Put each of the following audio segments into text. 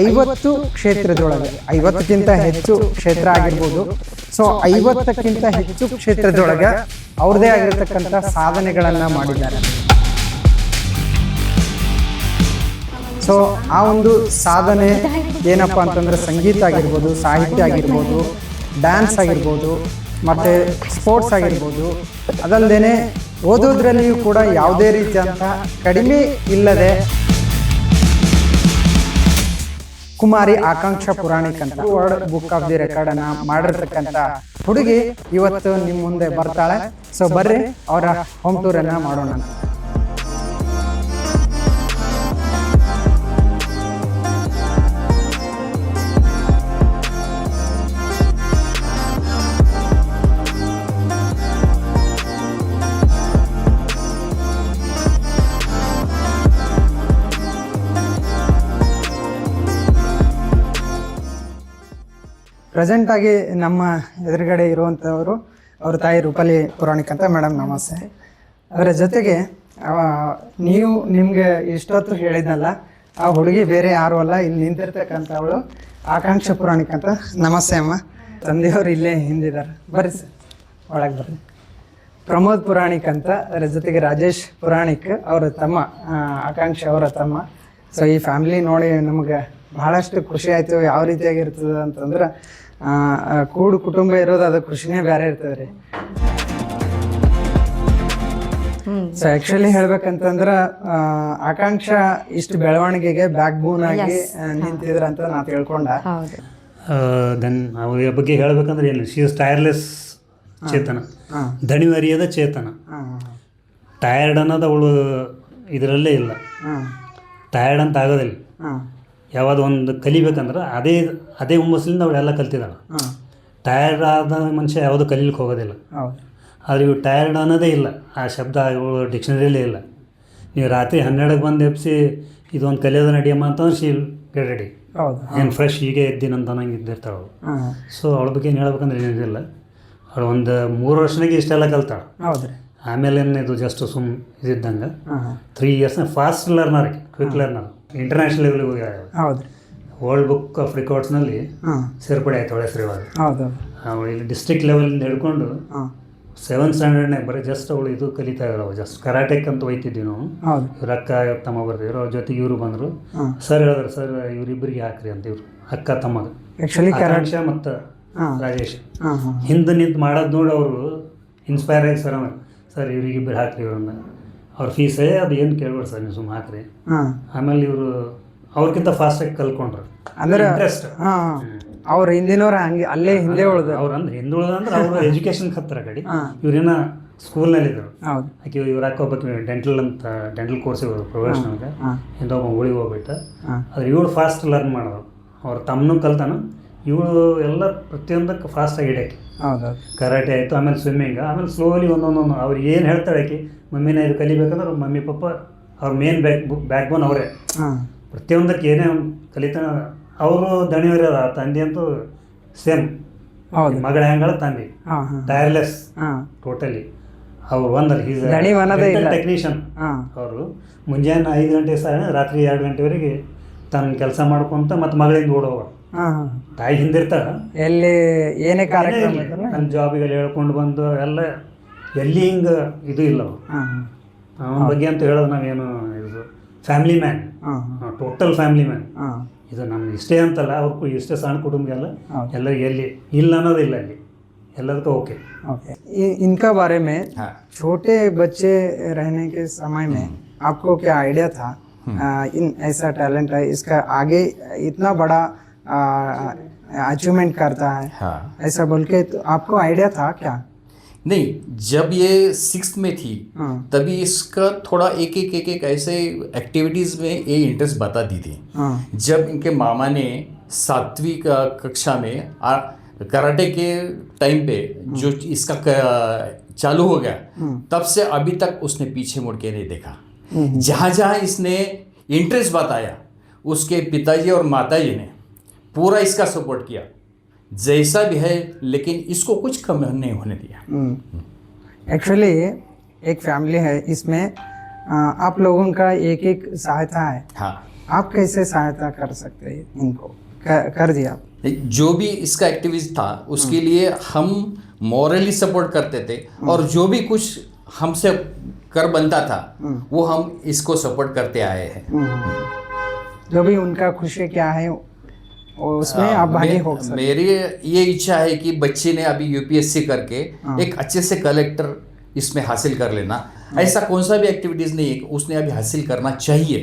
ಐವತ್ತು ಕ್ಷೇತ್ರದೊಳಗೆ. ಐವತ್ತಕ್ಕಿಂತ ಹೆಚ್ಚು ಕ್ಷೇತ್ರ ಆಗಿರ್ಬೋದು. ಸೊ ಐವತ್ತಕ್ಕಿಂತ ಹೆಚ್ಚು ಕ್ಷೇತ್ರದೊಳಗೆ ಅವ್ರದೇ ಆಗಿರತಕ್ಕಂಥ ಸಾಧನೆಗಳನ್ನು ಮಾಡಿದ್ದಾರೆ. ಸೊ ಆ ಒಂದು ಸಾಧನೆ ಏನಪ್ಪ ಅಂತಂದ್ರೆ ಸಂಗೀತ ಆಗಿರ್ಬೋದು ಸಾಹಿತ್ಯ ಆಗಿರ್ಬೋದು ಡ್ಯಾನ್ಸ್ ಆಗಿರ್ಬೋದು ಮತ್ತು ಸ್ಪೋರ್ಟ್ಸ್ ಆಗಿರ್ಬೋದು. ಅದಲ್ಲದೆ ಓದೋದ್ರಲ್ಲಿಯೂ ಕೂಡ ಯಾವುದೇ ರೀತಿಯಂಥ ಕಡಿಮೆ ಇಲ್ಲದೆ ಕುಮಾರಿ ಆಕಾಂಕ್ಷಾ ಪುರಾಣಿಕ್ ಅಂತ world book of the record ಅನ್ನ ಮಾಡಿರ್ತಕ್ಕಂತ ಹುಡುಗಿ ಇವತ್ತು ನಿಮ್ ಮುಂದೆ ಬರ್ತಾಳೆ. ಸೊ ಬರ್ರಿ, ಅವರ ಹೋಮ್ ಟೂರ್ ಅನ್ನ ಮಾಡೋಣ ಪ್ರೆಸೆಂಟ್ ಆಗಿ ನಮ್ಮ ಎದುರುಗಡೆ ಇರುವಂಥವರು ಅವ್ರ ತಾಯಿ ರೂಪಾಲಿ ಪುರಾಣಿಕ್ ಅಂತ ಮೇಡಮ್ ನಮಸ್ತೆ. ಅದರ ಜೊತೆಗೆ ನೀವು ನಿಮ್ಗೆ ಇಷ್ಟೊತ್ತು ಹೇಳಿದ್ನಲ್ಲ, ಆ ಹುಡುಗಿ ಬೇರೆ ಯಾರು ಅಲ್ಲ, ಇಲ್ಲಿ ನಿಂತಿರ್ತಕ್ಕಂಥವಳು ಆಕಾಂಕ್ಷ ಪುರಾಣಿಕ್ ಅಂತ. ನಮಸ್ತೆ ಅಮ್ಮ. ತಂದೆಯವರು ಇಲ್ಲೇ ಹಿಂದಿದ್ದಾರೆ. ಬರ್ರಿ ಸರ್, ಒಳಗೆ ಬರ್ರಿ. ಪ್ರಮೋದ್ ಪುರಾಣಿಕ್ ಅಂತ ಅದರ ಜೊತೆಗೆ ರಾಜೇಶ್ ಪುರಾಣಿಕ್, ಅವರ ತಮ್ಮ ಆಕಾಂಕ್ಷ ಅವರ ತಮ್ಮ. ಸೊ ಈ ಫ್ಯಾಮಿಲಿ ನೋಡಿ ನಮ್ಗೆ ಬಹಳಷ್ಟು ಖುಷಿ ಆಯಿತು. ಯಾವ ರೀತಿಯಾಗಿರ್ತದೆ ಅಂತಂದ್ರೆ ಕೂಡು ಕುಟುಂಬ ಇರೋದು ಅದು ಖುಷಿನೇ ಬೇರೆ ಇರ್ತದೆ ರೀ. ಸೊ ಆಕ್ಚುಲಿ ಹೇಳ್ಬೇಕಂತಂದ್ರ ಆ, ಆಕಾಂಕ್ಷ ಇಷ್ಟು ಬೆಳವಣಿಗೆಗೆ ಬ್ಯಾಕ್ ಬೋನ್ ಆಗಿ ನಿಂತಿದ್ರ ಅಂತ ನಾ ತಿಳ್ಕೊಂಡ. ಹೌದು. ದೆನ್ ಅವ್ರ ಬಗ್ಗೆ ಹೇಳ್ಬೇಕಂದ್ರೆ ಏನು ಶಿ ಇಸ್ ಟೈರ್ಲೆಸ್ ಚೇತನ. ದಣಿವರಿಯದ ಚೇತನ. ಟೈರ್ಡ್ ಟಯರ್ಡ್ ಅನ್ನೋದು ಅವಳು ಇದರಲ್ಲೇ ಇಲ್ಲ. ಹಾಂ. ಟಯರ್ಡ್ ಅಂತ ಆಗೋದಿಲ್ಲ. ಹಾಂ. ಯಾವ್ದು ಒಂದು ಕಲಿಬೇಕಂದ್ರೆ ಅದೇ ಅದೇ ಹುಮ್ಮಸ್ಲಿಂದ ಅವಳೆಲ್ಲ ಕಲ್ತಿದ್ದಾಳೆ ಟಯರ್ಡ್ ಆದ ಮನುಷ್ಯ ಯಾವುದು ಕಲೀಲಿಕ್ಕೆ ಹೋಗೋದಿಲ್ಲ. ಆದರೆ ಇವು ಟಯರ್ಡ್ ಅನ್ನೋದೇ ಇಲ್ಲ. ಆ ಶಬ್ದ ಡಿಕ್ಷನರಿಯಲ್ಲೇ ಇಲ್ಲ. ನೀವು ರಾತ್ರಿ ಹನ್ನೆರಡಕ್ಕೆ ಬಂದು ಎಪ್ಸಿ ಇದೊಂದು ಕಲಿಯೋದು ನಡಿಯಮ್ಮ ಅಂತಂದ್ರೆ ಶೀಲ್ ರೆಡಿ ಹೌದು. ಏನು ಫ್ರೆಶ್ ಹೀಗೆ ಎದ್ದಿನಂತ ನಂಗೆ ಇದ್ದಿರ್ತಾಳೆ ಅವಳು. ಸೊ ಅವಳ ಬಗ್ಗೆ ಏನು ಹೇಳ್ಬೇಕಂದ್ರೆ ಏನಿಲ್ಲ. ಅವಳು ಒಂದು ಮೂರು ವರ್ಷನಾಗೆ ಇಷ್ಟೆಲ್ಲ ಕಲ್ತಾಳೆ. ಹೌದ್ರಿ ಆಮೇಲೆ ಇದು ಜಸ್ಟ್ ಸುಮ್ ಇದ್ದಿದ್ದಂಗೆ ಹಾಂ. Three ಇಯರ್ಸ್ನ fast learner quick learner international ಲೆವೆಲ್ಗೆ ಹೋಗ್ಯಾಳ ಹೌದು. ವರ್ಲ್ಡ್ ಬುಕ್ ಆಫ್ ರೆಕಾರ್ಡ್ಸ್ನಲ್ಲಿ ಹಾಂ. ಸೇರ್ಪಡೆ ಆಯ್ತು ಅವಳ ಹೆಸರು ಇವಾಗ. ಹೌದು. ಅವಳು ಇಲ್ಲಿ ಡಿಸ್ಟ್ರಿಕ್ಟ್ ಲೆವೆಲಿಂದ ಹಿಡ್ಕೊಂಡು ಸೆವೆನ್ ಸ್ಟ್ಯಾಂಡರ್ಡ್ನಾಗ ಬರೀ ಜಸ್ಟ್ ಅವಳು ಇದು ಕಲಿತಾ ಇದ್ದಾವೆ ಜಸ್ಟ್ ಕರಾಟೆಕ್ ಅಂತ ಒಯ್ತಿದ್ವಿ ನಾವು. ಇವ್ರ ಅಕ್ಕ ತಮ್ಮ ಬರ್ತಿದ್ರು ಅವ್ರ ಜೊತೆಗೆ ಇವರು ಬಂದರು. ಸರ್ ಹೇಳಿದ್ರು ಸರ್ ಇವರಿಬ್ಬರಿಗೆ ಹಾಕ್ರಿ ಅಂತ ಇವ್ರು ಅಕ್ಕ ತಮ್ಮಗ. ಆ್ಯಕ್ಚುಲಿ ಕರಾಟೆ ಮತ್ತು ರಾಜೇಶ್. ಹಿಂದೆ ನಿಂತು ಮಾಡೋದು ನೋಡಿ ಅವರು ಇನ್ಸ್ಪೈರ್ ಆಗಿ ಸರ್ ಸರ್ ಇವ್ರಿಗಿಬ್ಬರು ಹಾಕ್ರಿ ಇವ್ರನ್ನ. ಅವ್ರ ಫೀಸೇ ಅದು ಏನು ಕೇಳ್ಬೇಡಿ ಸರ್ ನೀವು ಸುಮ್ಮನೆ ಹಾಕ್ರಿ. ಹಾಂ. ಆಮೇಲೆ ಇವರು ಅವ್ರಿಗಿಂತ ಫಾಸ್ಟಾಗಿ ಕಲ್ಕೊಂಡ್ರು ಅಂದ್ರೆ ಇಂಟ್ರೆಸ್ಟ್ ಹಾಂ ಅವ್ರ ಹಿಂದಿನವ್ರ ಹಂಗೆ ಅಲ್ಲೇ ಹಿಂದೆ ಉಳಿದ್ರು ಅವ್ರು ಅಂದ್ರೆ ಹಿಂದುಳಿದ ಅಂದ್ರೆ ಅವ್ರ ಎಜುಕೇಷನ್ ಹತ್ತಿರ ಕಡೆ. ಇವ್ರೇನ ಸ್ಕೂಲ್ನಲ್ಲಿ ಇದ್ರು ಆಕೆ ಇವ್ರು ಹಾಕೋಬೇಕು ಡೆಂಟಲ್ ಅಂತ ಡೆಂಟಲ್ ಕೋರ್ಸ್ ಇವರು ಪ್ರೊಫೆಷನಲ್ಗೆ ಹಿಂದೆ ಒಬ್ಬ ಉಳಿಗೆ ಹೋಗ್ಬಿಟ್ಟು. ಆದ್ರೆ ಇವಳು ಫಾಸ್ಟ್ ಲರ್ನ್ ಮಾಡೋದು ಅವ್ರ ತಮ್ಮನೂ ಕಲ್ತಾನು. ಇವಳು ಎಲ್ಲ ಪ್ರತಿಯೊಂದಕ್ಕೆ ಫಾಸ್ಟಾಗಿ ಹಿಡಿಯಕ್ಕೆ ಹೌದು ಹೌದು ಕರಾಟೆ ಆಯಿತು ಆಮೇಲೆ ಸ್ವಿಮ್ಮಿಂಗ್ ಆಮೇಲೆ ಸ್ಲೋಲಿ ಒಂದೊಂದೊಂದು ಅವ್ರು ಏನು ಹೇಳ್ತಾಳೆ ಆಕೆ ಮಮ್ಮಿನ ಇದು ಕಲಿಬೇಕಂದ್ರೆ ಮಮ್ಮಿ ಪಪ್ಪ ಅವ್ರ ಮೇನ್ ಬ್ಯಾಕ್ ಬ್ಯಾಕ್ ಬೋನ್ ಅವರೇ. ಹಾಂ. ಪ್ರತಿಯೊಂದಕ್ಕೆ ಏನೇ ಒಂದು ಕಲಿತಾನ ಅವರು ದಣಿವರ ತಂದೆ ಅಂತೂ ಸೇಮ್ ಮಗಳ ಹೆಂಗಳ ತಂದೆ. ಟೈರ್ಲೆಸ್ ಹಾಂ. ಟೋಟಲಿ ಅವ್ರು ಒಂದಲ್ಲ ಇಲ್ಲ. ಟೆಕ್ನಿಷಿಯನ್ ಹಾಂ. ಅವರು ಮುಂಜಾನೆ ಐದು ಗಂಟೆ ಸಹ ರಾತ್ರಿ ಎರಡು ಗಂಟೆವರೆಗೆ ತನ್ನ ಕೆಲಸ ಮಾಡ್ಕೊಂತ ಮತ್ತೆ ಮಗಳಿಂದ ಓಡೋವ. ತಾಯಿ ಹಿಂದಿರ್ತಾಳ. ಎಲ್ಲಿ ಏನೇ ಕಾರ್ಯಕ್ರಮ ನನ್ನ ಜಾಬಿಗೆಲ್ಲ ಹೇಳ್ಕೊಂಡು ಬಂದು ಎಲ್ಲ ಎಲ್ಲಿ ಹಿಂಗೆ ಇದು ಇಲ್ಲ ಅವ್ರು ಹಾಂ ಅವನ ಬಗ್ಗೆ ಅಂತ ಹೇಳೋದು ನಾವೇನು ಇದು ಫ್ಯಾಮಿಲಿ ಮ್ಯಾನ್ ಹಾಂ ಹಾಂ ಟೋಟಲ್ ಫ್ಯಾಮಿಲಿ ಮ್ಯಾನ್ ಹಾಂ ಇದು ನಮ್ಗೆ ಇಷ್ಟೇ ಅಂತಲ್ಲ ಅವ್ರು ಇಷ್ಟೇ ಸಣ್ಣ ಕುಟುಂಬಗೆಲ್ಲ ಹೌದು. ಎಲ್ಲರಿಗೆ ಎಲ್ಲಿ ಇಲ್ಲ ಅನ್ನೋದಿಲ್ಲ ಅಲ್ಲಿ ಎಲ್ಲದಕ್ಕೂ ಓಕೆ ओके इ- इनका बारे में हाँ छोटे बच्चे रहने के समय में आपको क्या आइडिया था आ, इन ऐसा टैलेंट है इसका आगे इतना बड़ा अचीवमेंट करता है हाँ ऐसा बोल के तो आपको आइडिया था क्या नहीं जब ये सिक्स में थी हाँ। तभी इसका थोड़ा एक एक एक एक ऐसे एक्टिविटीज़ में ये इंटरेस्ट बता दी थी। हाँ। जब इनके मामा ने सातवीं का कक्षा में कराटे के टाइम पे जो इसका चालू हो गया तब से अभी तक उसने पीछे मुड़ के नहीं देखा। जहाँ जहाँ इसने इंटरेस्ट बताया उसके पिताजी और माताजी ने पूरा इसका सपोर्ट किया। जैसा भी है लेकिन इसको कुछ कम नहीं होने दिया एक्चुअली एक फैमिली है इसमें आप लोगों का एक एक सहायता है। हाँ। आप कैसे सहायता कर सकते हैं इनको? कर, कर दिया। जो भी इसका एक्टिविस्ट था उसके लिए हम मॉरली सपोर्ट करते थे और जो भी कुछ हमसे कर बनता था वो हम इसको सपोर्ट करते आए हैं। जो भी उनका खुशी क्या है वो उसमें आप भागी मे- हो सकते मेरी ये इच्छा है कि बच्चे ने अभी यूपीएससी करके एक अच्छे से कलेक्टर इसमें हासिल कर लेना ऐसा कौन सा भी एक्टिविटीज नहीं है कि उसने अभी हासिल करना चाहिए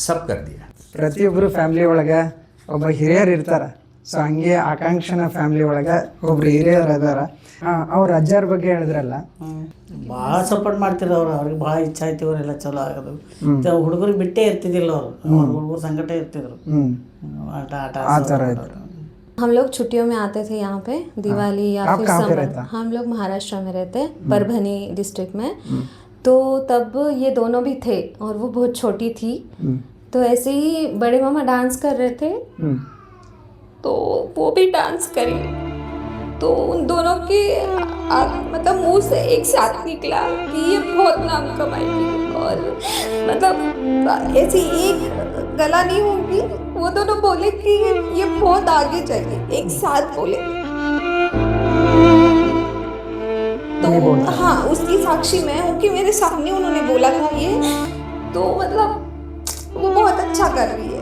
सब कर दिया ಪ್ರತಿಯೊಬ್ಬರು ಫ್ಯಾಮಿಲಿ ಒಳಗೆ ಒಬ್ಬ ಹಿರಿಯರು ಇರ್ತಾರ ಸೊ ಹಂಗೆ ಆಕಾಂಕ್ಷನ ಫ್ಯಾಮಿಲಿ ಒಳಗೆ ಒಬ್ರು ಹಿರಿಯರು ಅದಾರ ಅವ್ರ ಅಜ್ಜಾರ ಬಗ್ಗೆ ಹೇಳಿದ್ರಲ್ಲ ಭಾಳ ಸಪೋರ್ಟ್ ಮಾಡ್ತಿದ್ರು ಅವ್ರು ಅವ್ರಿಗೆ ಭಾಳ ಇಚ್ಛೆ ಆಯ್ತು ಇವರೆಲ್ಲ ಚಲೋ ಆಗೋದು ಹುಡುಗರಿಗೆ ಬಿಟ್ಟೇ ಇರ್ತಿದ್ದಿಲ್ಲ ಅವರು ಹುಡುಗರ ಸಂಗಟ ಇರ್ತಿದ್ರು ಹ್ಮ್ ಆಟ ಆಟ ಆ ಥರ ಇತ್ತು हम लोग छुट्टियों में आते थे यहाँ पे दिवाली या आप फिर कहाँ पे समर रहता? हम लोग महाराष्ट्र में रहते परभनी डिस्ट्रिक्ट में तो तब ये दोनों भी थे और वो बहुत छोटी थी तो ऐसे ही बड़े मामा डांस कर रहे थे हम्म तो वो भी डांस करी। तो उन दोनों के मतलब मुँह से एक साथ निकला कि ये बहुत नाम कमाएगी और मतलब ऐसी एक गला नहीं होगी। वो दोनों बोले कि ये बहुत आगे जाएगी एक साथ बोले। तो हाँ उसकी साक्षी मैं हूँ कि मेरे सामने उन्होंने बोला था ये। तो मतलब वो बहुत अच्छा कर रही है।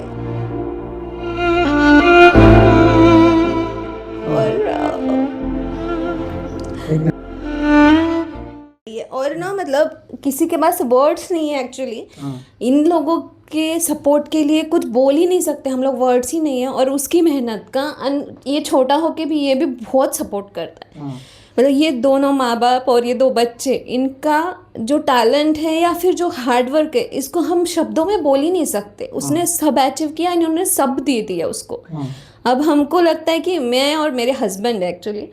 और ना मतलब किसी के पास वर्ड्स नहीं है एक्चुअली इन लोगों के सपोर्ट के लिए कुछ बोल ही नहीं सकते हम लोग वर्ड्स ही नहीं है और उसकी मेहनत का अन, ये छोटा होके भी ये भी बहुत सपोर्ट करता है। मतलब ये दोनों माँ बाप और ये दो बच्चे इनका जो टैलेंट है या फिर जो हार्ड वर्क है इसको हम शब्दों में बोल ही नहीं सकते। उसने सब अचीव किया इन्होंने सब दे दिया उसको। अब हमको लगता है कि मैं और मेरे हस्बैंड एक्चुअली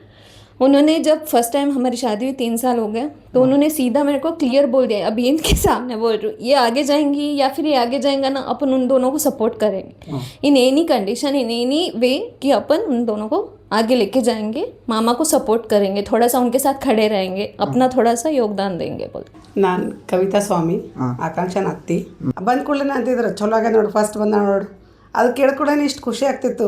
उन्होंने जब फर्स्ट टाइम हमारी शादी हुई तीन साल हो गए तो उन्होंने सीधा मेरे को क्लियर बोल दिया अभी इनके सामने बोल रही हूँ ये आगे जाएंगी या फिर ये आगे जाएंगा ना अपन उन दोनों को सपोर्ट करेंगे in any condition in any way कि अपन उन दोनों को आगे लेके जाएंगे मामा को सपोर्ट करेंगे थोड़ा सा उनके साथ खड़े रहेंगे अपना थोड़ा सा योगदान देंगे बोल ನಾನು ಕವಿತಾ ಸ್ವಾಮಿ ಆಕಾಂಕ್ಷನ ಅತ್ತಿ ಬಂದ ಕೂಡಲೇ ಅಂತಿದ್ರು ಚಲೋ ಆಗ್ಯದ ನೋಡು ಫಸ್ಟ್ ಬಂದ ನೋಡು ಅದು ಕೇಳ್ಕೂಡಲೇ ಇಷ್ಟು ಖುಷಿ ಆಗ್ತಿತ್ತು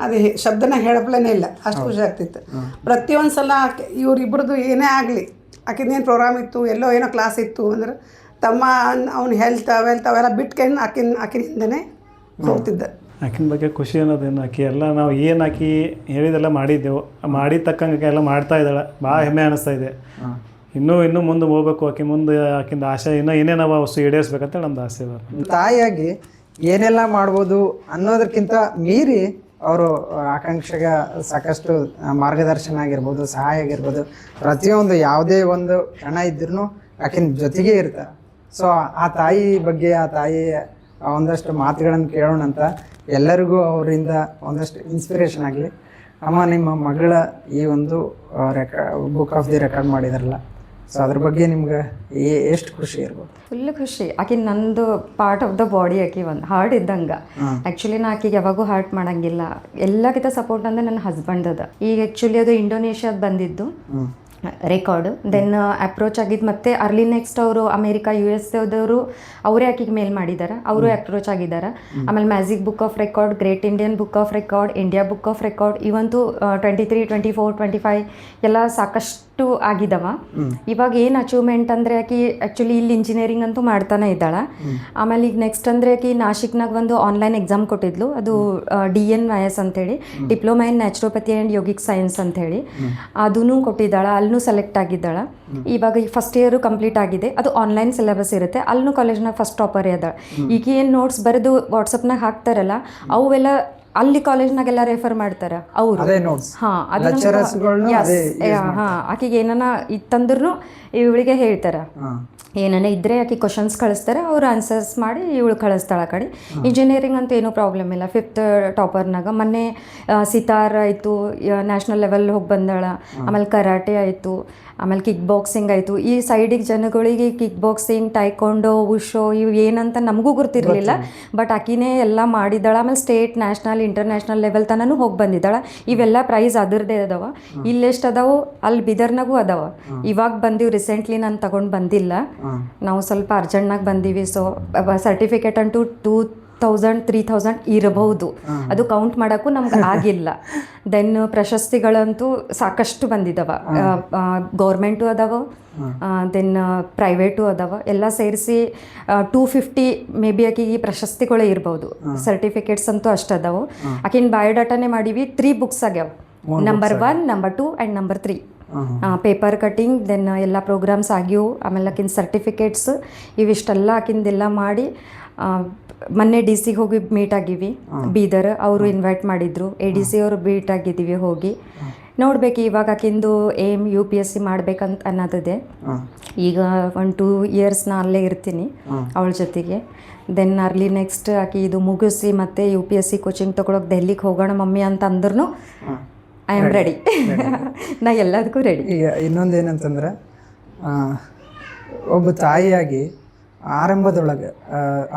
ಅದು ಹೆ- ಶಬ್ದನ ಹೇಳಪ್ಲೇನೇ ಇಲ್ಲ. ಅಷ್ಟು ಖುಷಿ ಆಗ್ತಿತ್ತು. ಪ್ರತಿಯೊಂದು ಸಲ ಆಕೆ- ಇವ್ರಿಬ್ರದ್ದು ಏನೇ ಆಗಲಿ ಆಕಿದೇನು ಪ್ರೋಗ್ರಾಮ್ ಇತ್ತು ಎಲ್ಲೋ ಏನೋ ಕ್ಲಾಸ್ ಇತ್ತು ಅಂದ್ರೆ ತಮ್ಮ ಅವ್ನ ಹೆಲ್ತ್ ಅವೆಲ್ತ್ ಅವೆಲ್ಲ ಬಿಟ್ಕೊಂಡು ಆಕಿನ ಆಕಿನ ಹಿಂದೆನೇ ಹೋಗ್ತಿದ್ದ. ಆಕಿನ ಬಗ್ಗೆ ಖುಷಿ ಅನ್ನೋದೇನು ಆಕಿ ಎಲ್ಲ ನಾವು ಏನು ಆಕಿ ಹೇಳಿದೆಲ್ಲ ಮಾಡಿದ್ದೆವು. ಮಾಡಿದ ತಕ್ಕಂಗೆ ಎಲ್ಲ ಮಾಡ್ತಾ ಇದ್ದಾಳೆ. ಭಾಳ ಹೆಮ್ಮೆ ಅನಿಸ್ತಾ ಇದೆ. ಇನ್ನೂ ಇನ್ನೂ ಮುಂದೆ ಹೋಗ್ಬೇಕು. ಆಕಿ ಮುಂದೆ ಆಕಿಂದ ಆಸೆ ಇನ್ನೂ ಏನೇನವ ವಸ್ತು ಈಡೇರಿಸ್ಬೇಕಂತ ನಮ್ದು ಆಸೆ ತಾಯಿಯಾಗಿ ಏನೆಲ್ಲ ಮಾಡ್ಬೋದು ಅನ್ನೋದಕ್ಕಿಂತ ಮೀರಿ ಅವರು ಆಕಾಂಕ್ಷೆಗೆ ಸಾಕಷ್ಟು ಮಾರ್ಗದರ್ಶನ ಆಗಿರ್ಬೋದು, ಸಹಾಯ ಆಗಿರ್ಬೋದು. ಪ್ರತಿಯೊಂದು ಯಾವುದೇ ಒಂದು ಕ್ಷಣ ಇದ್ರೂ ಆಕಿನ ಜೊತೆಗೇ ಇರ್ತಾರೆ. ಸೊ ಆ ತಾಯಿ ಬಗ್ಗೆ, ಆ ತಾಯಿ ಒಂದಷ್ಟು ಮಾತುಗಳನ್ನು ಕೇಳೋಣ ಅಂತ ಎಲ್ಲರಿಗೂ ಅವರಿಂದ ಒಂದಷ್ಟು ಇನ್ಸ್ಪಿರೇಷನ್ ಆಗಲಿ. ಅಮ್ಮ, ನಿಮ್ಮ ಮಗಳ ಈ ಒಂದು rec book of the record ಮಾಡಿದಾರಲ್ಲ ಸೊ ಅದ್ರ ಬಗ್ಗೆ ನಿಮ್ಗೆ ಎಷ್ಟು ಖುಷಿ ಇರ್ಬೋದು? ಫುಲ್ ಖುಷಿ. ಆಕಿ ನಂದು ಪಾರ್ಟ್ ಆಫ್ ದ ಬಾಡಿ ಆಕಿ ಒಂದು ಹಾರ್ಟ್ ಇದ್ದಂಗ. ಆ್ಯಕ್ಚುಲಿ ನಾ ಆಕಿಗೆ ಯಾವಾಗೂ ಹಾರ್ಟ್ ಮಾಡಂಗಿಲ್ಲ. ಎಲ್ಲಕ್ಕಿಂತ ಸಪೋರ್ಟ್ ಅಂದ್ರೆ ನನ್ನ ಹಸ್ಬೆಂಡ್ ಅದ. ಈಗ ಆ್ಯಕ್ಚುಲಿ ಅದು ಇಂಡೋನೇಷ್ಯಾದ ಬಂದಿದ್ದು. ರೆಕಾರ್ಡ್ ದೆನ್ ಅಪ್ರೋಚ್ ಆಗಿದ್ದು ಮತ್ತೆ ಅರ್ಲಿ ನೆಕ್ಸ್ಟ್ ಅವರು ಅಮೇರಿಕಾ ಯು ಎಸ್ ಎದವರು ಅವರೇ ಆಕಿಗೆ ಮೇಲ್ ಮಾಡಿದ್ದಾರೆ ಅವರು ಅಪ್ರೋಚ್ ಆಗಿದ್ದಾರೆ ಆಮೇಲೆ magic book of record great Indian book of record India book of record ಇವಂತೂ twenty three twenty four twenty five ಎಲ್ಲ ಸಾಕಷ್ಟು ಆಗಿದಾವ. ಇವಾಗ ಏನು ಅಚೀವ್ಮೆಂಟ್ ಅಂದರೆ ಆಕಿ ಆ್ಯಕ್ಚುಲಿ ಇಲ್ಲಿ ಇಂಜಿನಿಯರಿಂಗ್ ಅಂತೂ ಮಾಡ್ತಾನೆ ಇದ್ದಾಳೆ. ಆಮೇಲೆ ಈಗ ನೆಕ್ಸ್ಟ್ ಅಂದರೆ ಆಕಿ ನಾಶಿಕ್ನಾಗ ಒಂದು ಆನ್ಲೈನ್ ಎಕ್ಸಾಮ್ ಕೊಟ್ಟಿದ್ಲು. ಅದು ಡಿ ಎನ್ ವಯಸ್ ಎಸ್ ಅಂತೇಳಿ diploma in naturopathy and yogic science ಅಂತೇಳಿ ಅದೂ ಕೊಟ್ಟಿದ್ದಾಳೆ. ಅಲ್ಲೂ ಸೆಲೆಕ್ಟ್ ಆಗಿದ್ದಾಳ. ಇವಾಗ ಈ ಫಸ್ಟ್ ಇಯರು ಕಂಪ್ಲೀಟ್ ಆಗಿದೆ. ಅದು ಆನ್ಲೈನ್ ಸಿಲೆಬಸ್ ಇರುತ್ತೆ. ಅಲ್ಲೂ ಕಾಲೇಜ್ನಾಗ ಫಸ್ಟ್ ಟಾಪರ್ ಅದಾಳೆ ಈಗ ಏನು ನೋಟ್ಸ್ ಬರೆದು ವಾಟ್ಸಪ್ನಾಗ ಹಾಕ್ತಾರಲ್ಲ ಅವೆಲ್ಲ ಅಲ್ಲಿ ಕಾಲೇಜ್ನಾಗೆಲ್ಲ ರೆಫರ್ ಮಾಡ್ತಾರ ಅವರು. ಹಾಂ ಆಕಿಗೆ ಏನನ ಇತ್ತಂದ್ರೂ ಇವಳಿಗೆ ಹೇಳ್ತಾರೆ. ಹಾಂ ಇದ್ರೆ ಇದ್ದರೆ ಆಕೆ ಕ್ವಶನ್ಸ್ ಕಳಿಸ್ತಾರೆ ಅವ್ರು ಆನ್ಸರ್ಸ್ ಮಾಡಿ ಇವಳು ಕಳಿಸ್ತಾಳೆ ಕಡೆ. ಇಂಜಿನಿಯರಿಂಗ್ ಅಂತ ಏನೂ ಪ್ರಾಬ್ಲಮ್ ಇಲ್ಲ. ಫಿಫ್ತ್ ಟಾಪರ್ನಾಗ ಮೊನ್ನೆ ಸಿತಾರ್ ಆಯಿತು ನ್ಯಾಷನಲ್ ಲೆವೆಲ್ ಹೋಗಿ ಬಂದಾಳ. ಆಮೇಲೆ ಕರಾಟೆ ಆಯಿತು. ಆಮೇಲೆ ಕಿಕ್ ಬಾಕ್ಸಿಂಗ್ ಆಯಿತು. ಈ ಸೈಡಿಗೆ ಜನಗಳಿಗೆ ಕಿಕ್ ಬಾಕ್ಸಿಂಗ್ ಟೈಕೊಂಡೋ ಉಷೋ ಇವು ಏನಂತ ನಮಗೂ ಗೊತ್ತಿರಲಿಲ್ಲ ಬಟ್ ಆಕಿನೇ ಎಲ್ಲ ಮಾಡಿದ್ದಾಳೆ. ಆಮೇಲೆ ಸ್ಟೇಟ್ ನ್ಯಾಷನಲ್ ಇಂಟರ್ನ್ಯಾಷನಲ್ ಲೆವೆಲ್ ತನೂ ಹೋಗಿ ಬಂದಿದ್ದಾಳೆ. ಇವೆಲ್ಲ ಪ್ರೈಸ್ ಅದರದೇ ಅದಾವ. ಇಲ್ಲೆಷ್ಟು ಅದಾವು ಅಲ್ಲಿ ಬಿದರ್ನಾಗೂ ಅದಾವ. ಇವಾಗ ಬಂದೀವಿ ರೀಸೆಂಟ್ಲಿ ನಾನು ತಗೊಂಡು ಬಂದಿಲ್ಲ. ನಾವು ಸ್ವಲ್ಪ ಅರ್ಜೆಂಟ್ನಾಗ ಬಂದೀವಿ. ಸೊ ಸರ್ಟಿಫಿಕೇಟ್ ಅಂತೂ ಟೂ ತೌಸಂಡ್ ತ್ರೀ ತೌಸಂಡ್ ಇರಬಹುದು. ಅದು ಕೌಂಟ್ ಮಾಡೋಕ್ಕೂ ನಮ್ಗೆ ಆಗಿಲ್ಲ. ದೆನ್ ಪ್ರಶಸ್ತಿಗಳಂತೂ ಸಾಕಷ್ಟು ಬಂದಿದ್ದಾವ ಗೌರ್ಮೆಂಟು ಅದಾವ ದೆನ್ ಪ್ರೈವೇಟು ಅದಾವ. ಎಲ್ಲ ಸೇರಿಸಿ ಟೂ ಫಿಫ್ಟಿ ಮೇ ಬಿ ಆಕಿಗೆ ಪ್ರಶಸ್ತಿಗಳೇ ಇರ್ಬೋದು. ಸರ್ಟಿಫಿಕೇಟ್ಸ್ ಅಂತೂ ಅಷ್ಟು ಅದಾವು. ಆಕಿನ ಬಯೋಡಾಟಾನೇ ಮಾಡೀವಿ ತ್ರೀ ಬುಕ್ಸ್ ಆಗ್ಯಾವ. Number one number two and number three paper cutting then ಎಲ್ಲ ಪ್ರೋಗ್ರಾಮ್ಸ್ ಆಗ್ಯವು ಆಮೇಲೆ ಆಕಿನ ಸರ್ಟಿಫಿಕೇಟ್ಸ್ ಇವಿಷ್ಟೆಲ್ಲ ಆಕಿಂದೆಲ್ಲ ಮಾಡಿ ಮೊನ್ನೆ ಡಿ ಸಿಗೆ ಹೋಗಿ ಮೀಟ್ ಆಗಿವಿ ಬೀದರ್ ಅವರು ಇನ್ವೈಟ್ ಮಾಡಿದ್ರು. ಎ ಡಿ ಸಿ ಅವರು ಮೀಟ್ ಆಗಿದ್ದೀವಿ ಹೋಗಿ. ನೋಡ್ಬೇಕು ಇವಾಗ ಆಕಿಂದು aim U P S C ಮಾಡ್ಬೇಕಂತ ಅನ್ನೋದಿದೆ ಈಗ ಒನ್ ಟೂ ಇಯರ್ಸ್ ನಾ ಅಲ್ಲೇ ಇರ್ತೀನಿ ಅವಳ ಜೊತೆಗೆ. ದೆನ್ ಅರ್ಲಿ ನೆಕ್ಸ್ಟ್ ಆಕಿ ಇದು ಮುಗಿಸಿ ಮತ್ತೆ U P S C coaching ತೊಗೊಳಕ್ಕೆ ಡೆಲ್ಲಿಗೆ ಹೋಗೋಣ ಮಮ್ಮಿ ಅಂತ ಅಂದ್ರೂ ಐ ಆಮ್ ರೆಡಿ ನಾ ಎಲ್ಲದಕ್ಕೂ ರೆಡಿ ಈಗ ಇನ್ನೊಂದು ಏನಂತಂದ್ರೆ ಒಬ್ಬ ತಾಯಿಯಾಗಿ ಆರಂಭದೊಳಗೆ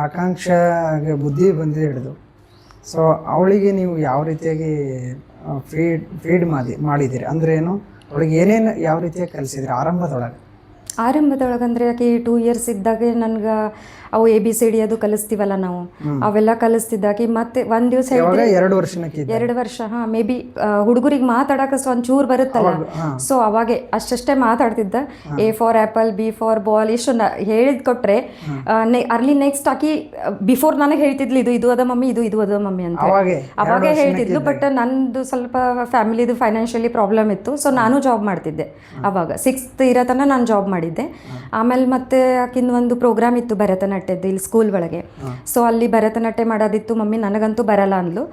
ಆಕಾಂಕ್ಷೆಗೆ ಬುದ್ಧಿ ಬಂದು ಹಿಡಿದು. ಸೊ ಅವಳಿಗೆ ನೀವು ಯಾವ ರೀತಿಯಾಗಿ ಫೀಡ್ ಫೀಡ್ ಮಾಡಿ, ಮಾಡಿದ್ದೀರಿ? ಅಂದರೆ ಏನು? ಅವಳಿಗೆ ಏನೇನು ಯಾವ ರೀತಿಯಾಗಿ ಕಲಿಸಿದ್ರಿ ಆರಂಭದೊಳಗೆ? ಆರಂಭದೊಳಗೆ ಅಂದರೆ ಆಕೆ ಟೂ ಇಯರ್ಸ್ ಇದ್ದಾಗ ನನ್ಗೆ ಅವು ಎ ಬಿ ಸಿ ಡಿ ಅದು ಕಲಿಸ್ತೀವಲ್ಲ ನಾವು. ಅವೆಲ್ಲ ಕಲಿಸ್ತಿದ್ದಾಕಿ ಮತ್ತೆ ಒಂದ್ ದಿವಸ ಎರಡು ವರ್ಷ ಎರಡು ವರ್ಷ ಹಾ ಮೇ ಬಿ ಹುಡುಗರಿಗೆ ಮಾತಾಡಕ ಒಂಚೂರು ಬರುತ್ತಲ್ಲ. ಸೊ ಅವಾಗೆ ಅಷ್ಟಷ್ಟೇ ಮಾತಾಡ್ತಿದ್ದ. A for apple B for ball ಇಷ್ಟು ಹೇಳಿದ್ ಕೊಟ್ರೆ ಅರ್ಲಿ ನೆಕ್ಸ್ಟ್ ಆಕಿ ಬಿಫೋರ್ ನನಗೆ ಹೇಳ್ತಿದ್ಲು ಇದು ಇದು ಅದ ಮಮ್ಮಿ ಇದು ಇದು ಅದ ಮಮ್ಮಿ ಅಂತ ಅವಾಗೆ ಹೇಳ್ತಿದ್ಲು ಬಟ್ ನಂದು ಸ್ವಲ್ಪ ಫ್ಯಾಮಿಲಿದು ಫೈನಾನ್ಷಿಯಲಿ ಪ್ರಾಬ್ಲಮ್ ಇತ್ತು. ಸೊ ನಾನು ಜಾಬ್ ಮಾಡ್ತಿದ್ದೆ ಅವಾಗ. ಸಿಕ್ಸ್ತ್ ಇರೋ ತನಕ ನಾನು ಜಾಬ್ ಮಾಡಿದ್ದೆ. ಆಮೇಲೆ ಮತ್ತೆ ಆಕಿಂದ ಒಂದು ಪ್ರೋಗ್ರಾಮ್ ಇತ್ತು ಭರತನಾಟ್ಯದ್ದು ಇಲ್ಲಿ ಸ್ಕೂಲ್ ಒಳಗೆ. ಸೊ ಅಲ್ಲಿ ಭರತನಾಟ್ಯ ಮಾಡೋದಿತ್ತು. ಮಮ್ಮಿ ನನಗಂತೂ ಬರಲ್ಲ ಅಂದ್ಲು.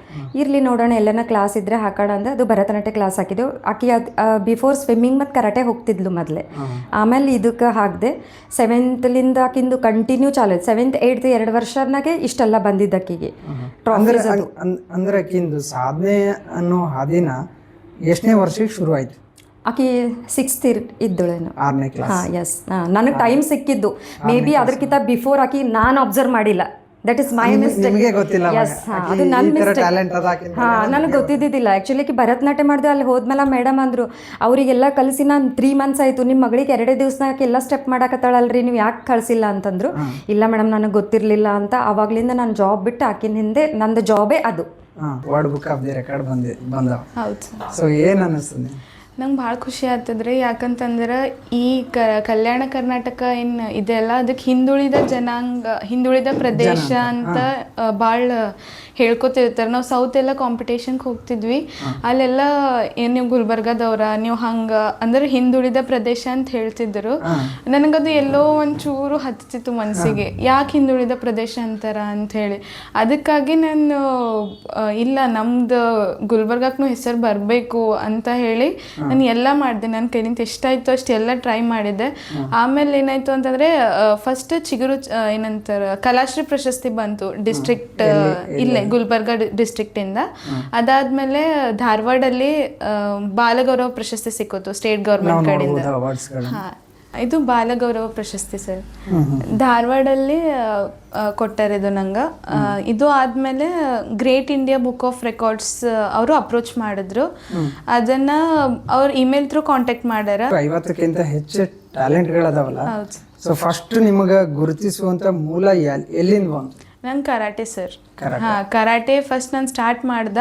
ಇರ್ಲಿ ನೋಡೋಣ ಎಲ್ಲನ ಕ್ಲಾಸ್ ಇದ್ರೆ ಹಾಕೋಣ ಅಂದ್ರೆ ಅದು ಭರತನಾಟ್ಯ ಕ್ಲಾಸ್ ಹಾಕಿದ್ದು. ಆಕಿ ಅದು ಬಿಫೋರ್ ಸ್ವಿಮ್ಮಿಂಗ್ ಮತ್ತು ಕರಾಟೆ ಹೋಗ್ತಿದ್ಲು ಮೊದಲೇ. ಆಮೇಲೆ ಇದಕ್ಕೆ ಹಾಕಿದೆ. ಸೆವೆಂತ್ಲಿಂದ ಆಕಿಂದು ಕಂಟಿನ್ಯೂ ಚಾಲು ಸೆವೆಂತ್ ಏಯ್ತ್ ಎರಡು ವರ್ಷನಾಗೆ ಇಷ್ಟೆಲ್ಲ ಬಂದಿದ್ದ ಆಕಿಗೆ. ಅಂದ್ರೆ ಸಾಧನೆ ಅನ್ನೋ ಹಾದಿನ ಎಷ್ಟನೇ ವರ್ಷಕ್ಕೆ ಶುರು ಆಯ್ತು ಆಕಿ ಸಿಕ್ಸ್ತ್ ಇದ್ದಳೇನು. ಹಾಂ ಎಸ್ ನನಗೆ ಟೈಮ್ ಸಿಕ್ಕಿದ್ದು. ಮೇ ಬಿ ಅದಕ್ಕಿಂತ ಬಿಫೋರ್ ಆಕಿ ನಾನು ಅಬ್ಸರ್ವ್ ಮಾಡಿಲ್ಲ. ದಟ್ ಇಸ್ ಮೈ ಮಿಸ್ಟೇಕ್ ಗೊತ್ತಿಲ್ಲ. ಎಸ್ ಆಕಿ ಅದು ನನ್ನ ಮಿಸ್ಟೇಕ್ ಹಾಂ ನನಗೆ ಗೊತ್ತಿದ್ದಿದ್ದಿಲ್ಲ. ಆ್ಯಕ್ಚುಲಿ ಆಕಿ ಭರತನಾಟ್ಯ ಮಾಡಿದೆ ಅಲ್ಲಿ ಹೋದ್ಮೇಲೆ ಮೇಡಮ್ ಅಂದರು ಅವರಿಗೆಲ್ಲ ಕಲಿಸಿ ನಾನು ತ್ರೀ ಮಂತ್ಸ್ ಆಯಿತು. ನಿಮ್ಮ ಮಗಳಿಗೆ ಎರಡೇ ದಿವಸನಾಗ ಎಲ್ಲ ಸ್ಟೆಪ್ ಮಾಡಕತ್ತಾಳಲ್ರಿ ನೀವು ಯಾಕೆ ಕಳಿಸಿಲ್ಲ? ಅಂತಂದ್ರು. ಇಲ್ಲ ಮೇಡಮ್ ನನಗೆ ಗೊತ್ತಿರಲಿಲ್ಲ ಅಂತ ಆವಾಗಲಿಂದ ನಾನು ಜಾಬ್ ಬಿಟ್ಟು ಆಕಿನ ಹಿಂದೆ ನಂದು ಜಾಬೇ ಅದು. ಹಾಂ world book of the record ಬಂದಿ ಬಂದವ. ಹೌದು. ಸೊ ಏನು ಅನ್ನಿಸ್ತದೆ ನಂಗೆ ಭಾಳ ಖುಷಿ ಆಗ್ತದ್ರಿ. ಯಾಕಂತಂದ್ರೆ ಈ ಕ ಕಲ್ಯಾಣ ಕರ್ನಾಟಕ ಏನು ಇದೆಲ್ಲ ಅದಕ್ಕೆ ಹಿಂದುಳಿದ ಜನಾಂಗ ಹಿಂದುಳಿದ ಪ್ರದೇಶ ಅಂತ ಭಾಳ ಹೇಳ್ಕೊತಿರ್ತಾರೆ. ನಾವು ಸೌತ್ ಎಲ್ಲ ಕಾಂಪಿಟೇಷನ್ಗೆ ಹೋಗ್ತಿದ್ವಿ. ಅಲ್ಲೆಲ್ಲ ಏನು ನೀವು ಗುಲ್ಬರ್ಗಾದವ್ರ ನೀವು ಹಂಗೆ ಅಂದ್ರೆ ಹಿಂದುಳಿದ ಪ್ರದೇಶ ಅಂತ ಹೇಳ್ತಿದ್ರು. ನನಗದು ಎಲ್ಲೋ ಒಂಚೂರು ಹತ್ತಿತ್ತು ಮನಸ್ಸಿಗೆ ಯಾಕೆ ಹಿಂದುಳಿದ ಪ್ರದೇಶ ಅಂತಾರ ಅಂತ ಹೇಳಿ. ಅದಕ್ಕಾಗಿ ನಾನು ಇಲ್ಲ ನಮ್ದು ಗುಲ್ಬರ್ಗಕ್ಕೂ ಹೆಸರು ಬರಬೇಕು ಅಂತ ಹೇಳಿ ನಾನು ಎಲ್ಲ ಮಾಡಿದೆ. ನನ್ನ ಕೈಲಿಂದ ಎಷ್ಟಾಯ್ತು ಅಷ್ಟು ಎಲ್ಲ ಟ್ರೈ ಮಾಡಿದ್ದೆ ಆಮೇಲೆ ಏನಾಯ್ತು ಅಂತಂದ್ರೆ ಫಸ್ಟ್ ಚಿಗುರು ಏನಂತಾರ ಕಲಾಶ್ರೀ ಪ್ರಶಸ್ತಿ ಬಂತು. ಡಿಸ್ಟ್ರಿಕ್ಟ್ ಇಲ್ಲೇ. ಗುಲ್ಬರ್ಗ ಡಿಸ್ಟ್ರಿಕ್ಟ್ ಇಂದ. ಅದಾದ್ಮೇಲೆ ಧಾರವಾಡಲ್ಲಿ ಬಾಲಗೌರವ ಪ್ರಶಸ್ತಿ ಸಿಕ್ಕಿತು ಸ್ಟೇಟ್ ಗೌರ್ಮೆಂಟ್ ಕಡೆಯಿಂದ. ಹಾ ಇದು ಬಾಲಗೌರವ ಪ್ರಶಸ್ತಿ ಸರ್. ಧಾರವಾಡಲ್ಲಿ ಕೊಟ್ಟಾರೆ ಇದು ನಂಗೆ. ಇದು ಆದಮೇಲೆ great India book of records ಅವರು ಅಪ್ರೋಚ್ ಮಾಡಿದ್ರು. ಅದನ್ನ ಅವ್ರ ಇಮೇಲ್ ಥ್ರೂ ಕಾಂಟ್ಯಾಕ್ಟ್ ಮಾಡ್ಯಾರ. ಐವತ್ತಕ್ಕಿಂತ ಹೆಚ್ಚು ಟ್ಯಾಲೆಂಟ್ಗಳದಾವಲ್ಲ ಅದಾವಲ್ಲ ಸೊ ಫಸ್ಟ್ ನಿಮಗೆ ಗುರುತಿಸುವಂತ ಮೂಲ ಎಲ್- ಎಲ್ಲಿಂದ ಬಂತು? ನಂಗೆ ಕರಾಟೆ ಸರ್ ಹಾ ಕರಾಟೆ ಫಸ್ಟ್ ನಾನು ಸ್ಟಾರ್ಟ್ ಮಾಡ್ದ.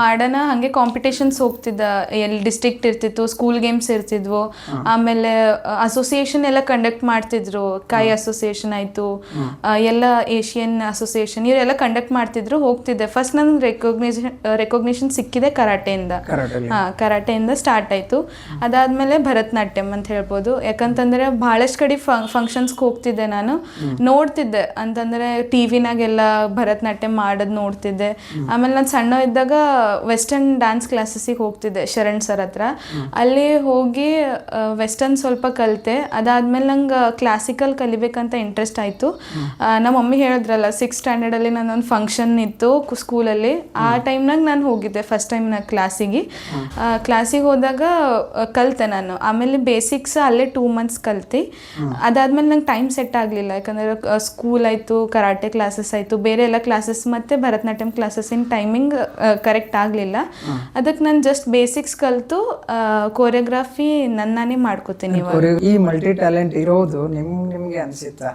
ಮಾಡೋಣ ಹಂಗೆ ಕಾಂಪಿಟೇಷನ್ಸ್ ಹೋಗ್ತಿದ್ದ. ಎಲ್ಲಿ ಡಿಸ್ಟ್ರಿಕ್ಟ್ ಇರ್ತಿತ್ತು ಸ್ಕೂಲ್ ಗೇಮ್ಸ್ ಇರ್ತಿದ್ವು. ಆಮೇಲೆ ಅಸೋಸಿಯೇಷನ್ ಎಲ್ಲ ಕಂಡಕ್ಟ್ ಮಾಡ್ತಿದ್ರು. ಕೈ ಅಸೋಸಿಯೇಷನ್ ಆಯ್ತು. ಎಲ್ಲ ಏಷಿಯನ್ ಅಸೋಸಿಯೇಷನ್ ಇವರೆಲ್ಲ ಕಂಡಕ್ಟ್ ಮಾಡ್ತಿದ್ರು ಹೋಗ್ತಿದ್ದೆ. ಫಸ್ಟ್ ನನ್ ರೆಕಗ್ನೇಷನ್ ರೆಕಗ್ನೇಷನ್ ಸಿಕ್ಕಿದೆ ಕರಾಟೆಯಿಂದ. ಹಾ ಕರಾಟೆಯಿಂದ ಸ್ಟಾರ್ಟ್ ಆಯ್ತು. ಅದಾದ್ಮೇಲೆ ಭರತನಾಟ್ಯಂ ಅಂತ ಹೇಳ್ಬೋದು. ಯಾಕಂತಂದ್ರೆ ಭಾಳಷ್ಟು ಕಡೆ ಫಂಕ್ಷನ್ಸ್ ಹೋಗ್ತಿದ್ದೆ ನಾನು. ನೋಡ್ತಿದ್ದೆ. ಅಂತಂದ್ರೆ ಟಿ ವಿನಾಗೆಲ್ಲ ಭರತನಾಟ್ಯ ಮಾಡೋದು ನೋಡ್ತಿದ್ದೆ. ಆಮೇಲೆ ನಾನು ಸಣ್ಣ ಇದ್ದಾಗ ವೆಸ್ಟರ್ನ್ ಡ್ಯಾನ್ಸ್ ಕ್ಲಾಸಸ್ಸಿಗೆ ಹೋಗ್ತಿದ್ದೆ, ಶರಣ್ ಸರ್ ಹತ್ರ. ಅಲ್ಲಿ ಹೋಗಿ ವೆಸ್ಟರ್ನ್ ಸ್ವಲ್ಪ ಕಲಿತೆ. ಅದಾದ್ಮೇಲೆ ನಂಗೆ ಕ್ಲಾಸಿಕಲ್ ಕಲಿಬೇಕಂತ ಇಂಟ್ರೆಸ್ಟ್ ಆಯಿತು. ನಮ್ಮ ಮಮ್ಮಿ ಹೇಳಿದ್ರಲ್ಲ ಸಿಕ್ಸ್ ಸ್ಟ್ಯಾಂಡರ್ಡಲ್ಲಿ ನನ್ನೊಂದು ಫಂಕ್ಷನ್ ಇತ್ತು ಸ್ಕೂಲಲ್ಲಿ ಆ ಟೈಮ್ನಾಗ ನಾನು ಹೋಗಿದ್ದೆ ಫಸ್ಟ್ ಟೈಮ್ ನಾ ಕ್ಲಾಸಿಗೆ ಕ್ಲಾಸಿಗೆ ಹೋದಾಗ ಕಲಿತೆ ನಾನು. ಆಮೇಲೆ ಬೇಸಿಕ್ಸ್ ಅಲ್ಲೇ ಟೂ ಮಂತ್ಸ್ ಕಲ್ತು. ಅದಾದ್ಮೇಲೆ ನಂಗೆ ಟೈಮ್ ಸೆಟ್ ಆಗಲಿಲ್ಲ. ಯಾಕಂದ್ರೆ ಸ್ಕೂಲ್ ಆಯಿತು ಕರಾಟೆ ಕ್ಲಾಸಸ್ ಆಯಿತು. ಬೇರೆ ಎಲ್ಲ ಕ್ಲಾಸಸ್ ಮತ್ತು ಭರತನಾಟ್ಯಂ ಕ್ಲಾಸಸ್ಸಿನ ಟೈಮಿಂಗ್ ಕರೆಕ್ಟ್ ಆಗಲಿಲ್ಲ. ಅದಕ್ಕೆ ನಾನು ಜಸ್ಟ್ ಬೇಸಿಕ್ಸ್ ಕಲಿತು ಕೋರಿಯೋಗ್ರಾಫಿ ನನ್ನಾನೇ ಮಾಡ್ಕೋತೀನಿ ಈ ಮಲ್ಟಿ ಟ್ಯಾಲೆಂಟ್ ಇರೋದು ನಿಮ್ಗೆ ನಿಮಗೆ ಅನ್ಸುತ್ತಾ?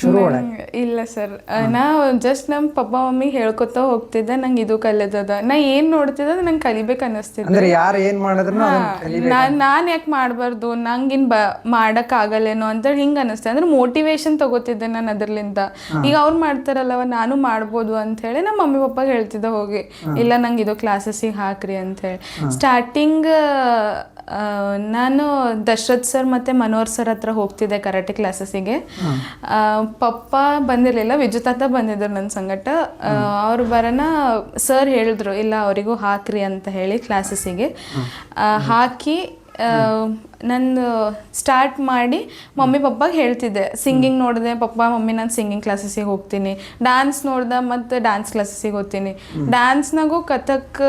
ಶುರು ಒಳಗೆ. ಇಲ್ಲ ಸರ್. ನಾ ಜಸ್ಟ್ ನಮ್ ಪಪ್ಪ ಮಮ್ಮಿ ಹೇಳ್ಕೊತ ಹೋಗ್ತಿದ್ದೆ ನಂಗೆ ಇದು ಕಲಿಯದದ ನಾ ಏನು ನೋಡ್ತಿದ್ದೆ ಅದು ನಂಗೆ ಕಲಿಬೇಕು ಅನ್ನಿಸ್ತಿದ್ದೆ ಅಂದ್ರೆ ಯಾರು ಏನ್ ಮಾಡಿದ್ರು ನಾನು ನಾನು ಯಾಕೆ ಮಾಡಬಾರ್ದು? ನಂಗಿನ್ ಬ ಆಗಲ್ಲೇನೋ ಅಂತೇಳಿ ಹಿಂಗ ಅನಿಸ್ತದೆ. ಅಂದ್ರೆ ಮೋಟಿವೇಶನ್ ತಗೋತಿದ್ದೆ ನಾನು ಅದರ್ಲಿಂದ ಈಗ ಅವ್ರು ಮಾಡ್ತಾರಲ್ಲವ ನಾನು ಮಾಡ್ಬೋದು ಅಂಥೇಳಿ ನಮ್ಮ ಮಮ್ಮಿ ಪಪ್ಪಾಗೆ ಹೇಳ್ತಿದ್ದೆ ಹೋಗಿ. ಇಲ್ಲ ನಂಗೆ ಇದು ಕ್ಲಾಸಸ್ಸಿಗೆ ಹಾಕ್ರಿ ಅಂಥೇಳಿ ಸ್ಟಾರ್ಟಿಂಗ್ ನಾನು ದಶರಥ್ ಸರ್ ಮತ್ತು ಮನೋಹರ್ ಸರ್ ಹತ್ರ ಹೋಗ್ತಿದ್ದೆ ಕರಾಟೆ ಕ್ಲಾಸಸ್ಸಿಗೆ ಪಪ್ಪ ಬಂದಿರಲಿಲ್ಲ ವಿಜುತಾತ ಬಂದಿದ್ದರು ಬಂದಿದ್ರು ನನ್ನ ಸಂಗಟ. ಅವ್ರು ಬರೋಣ ಸರ್ ಹೇಳಿದ್ರು ಇಲ್ಲ ಅವರಿಗೂ ಹಾಕ್ರಿ ಅಂತ ಹೇಳಿ ಕ್ಲಾಸಸ್ಸಿಗೆ ಹಾಕಿ ನಂದು ಸ್ಟಾರ್ಟ್ ಮಾಡಿ ಮಮ್ಮಿ ಪಪ್ಪಾಗೆ ಹೇಳ್ತಿದ್ದೆ. ಸಿಂಗಿಂಗ್ ನೋಡಿದೆ ಪಪ್ಪ ಮಮ್ಮಿ ನಾನು ಸಿಂಗಿಂಗ್ ಕ್ಲಾಸಸ್ಸಿಗೆ ಹೋಗ್ತೀನಿ. ಡ್ಯಾನ್ಸ್ ನೋಡ್ದೆ ಮತ್ತು ಡ್ಯಾನ್ಸ್ ಕ್ಲಾಸಸ್ಸಿಗೆ ಹೋಗ್ತೀನಿ. ಡ್ಯಾನ್ಸ್ನಾಗೂ ಕಥಕ್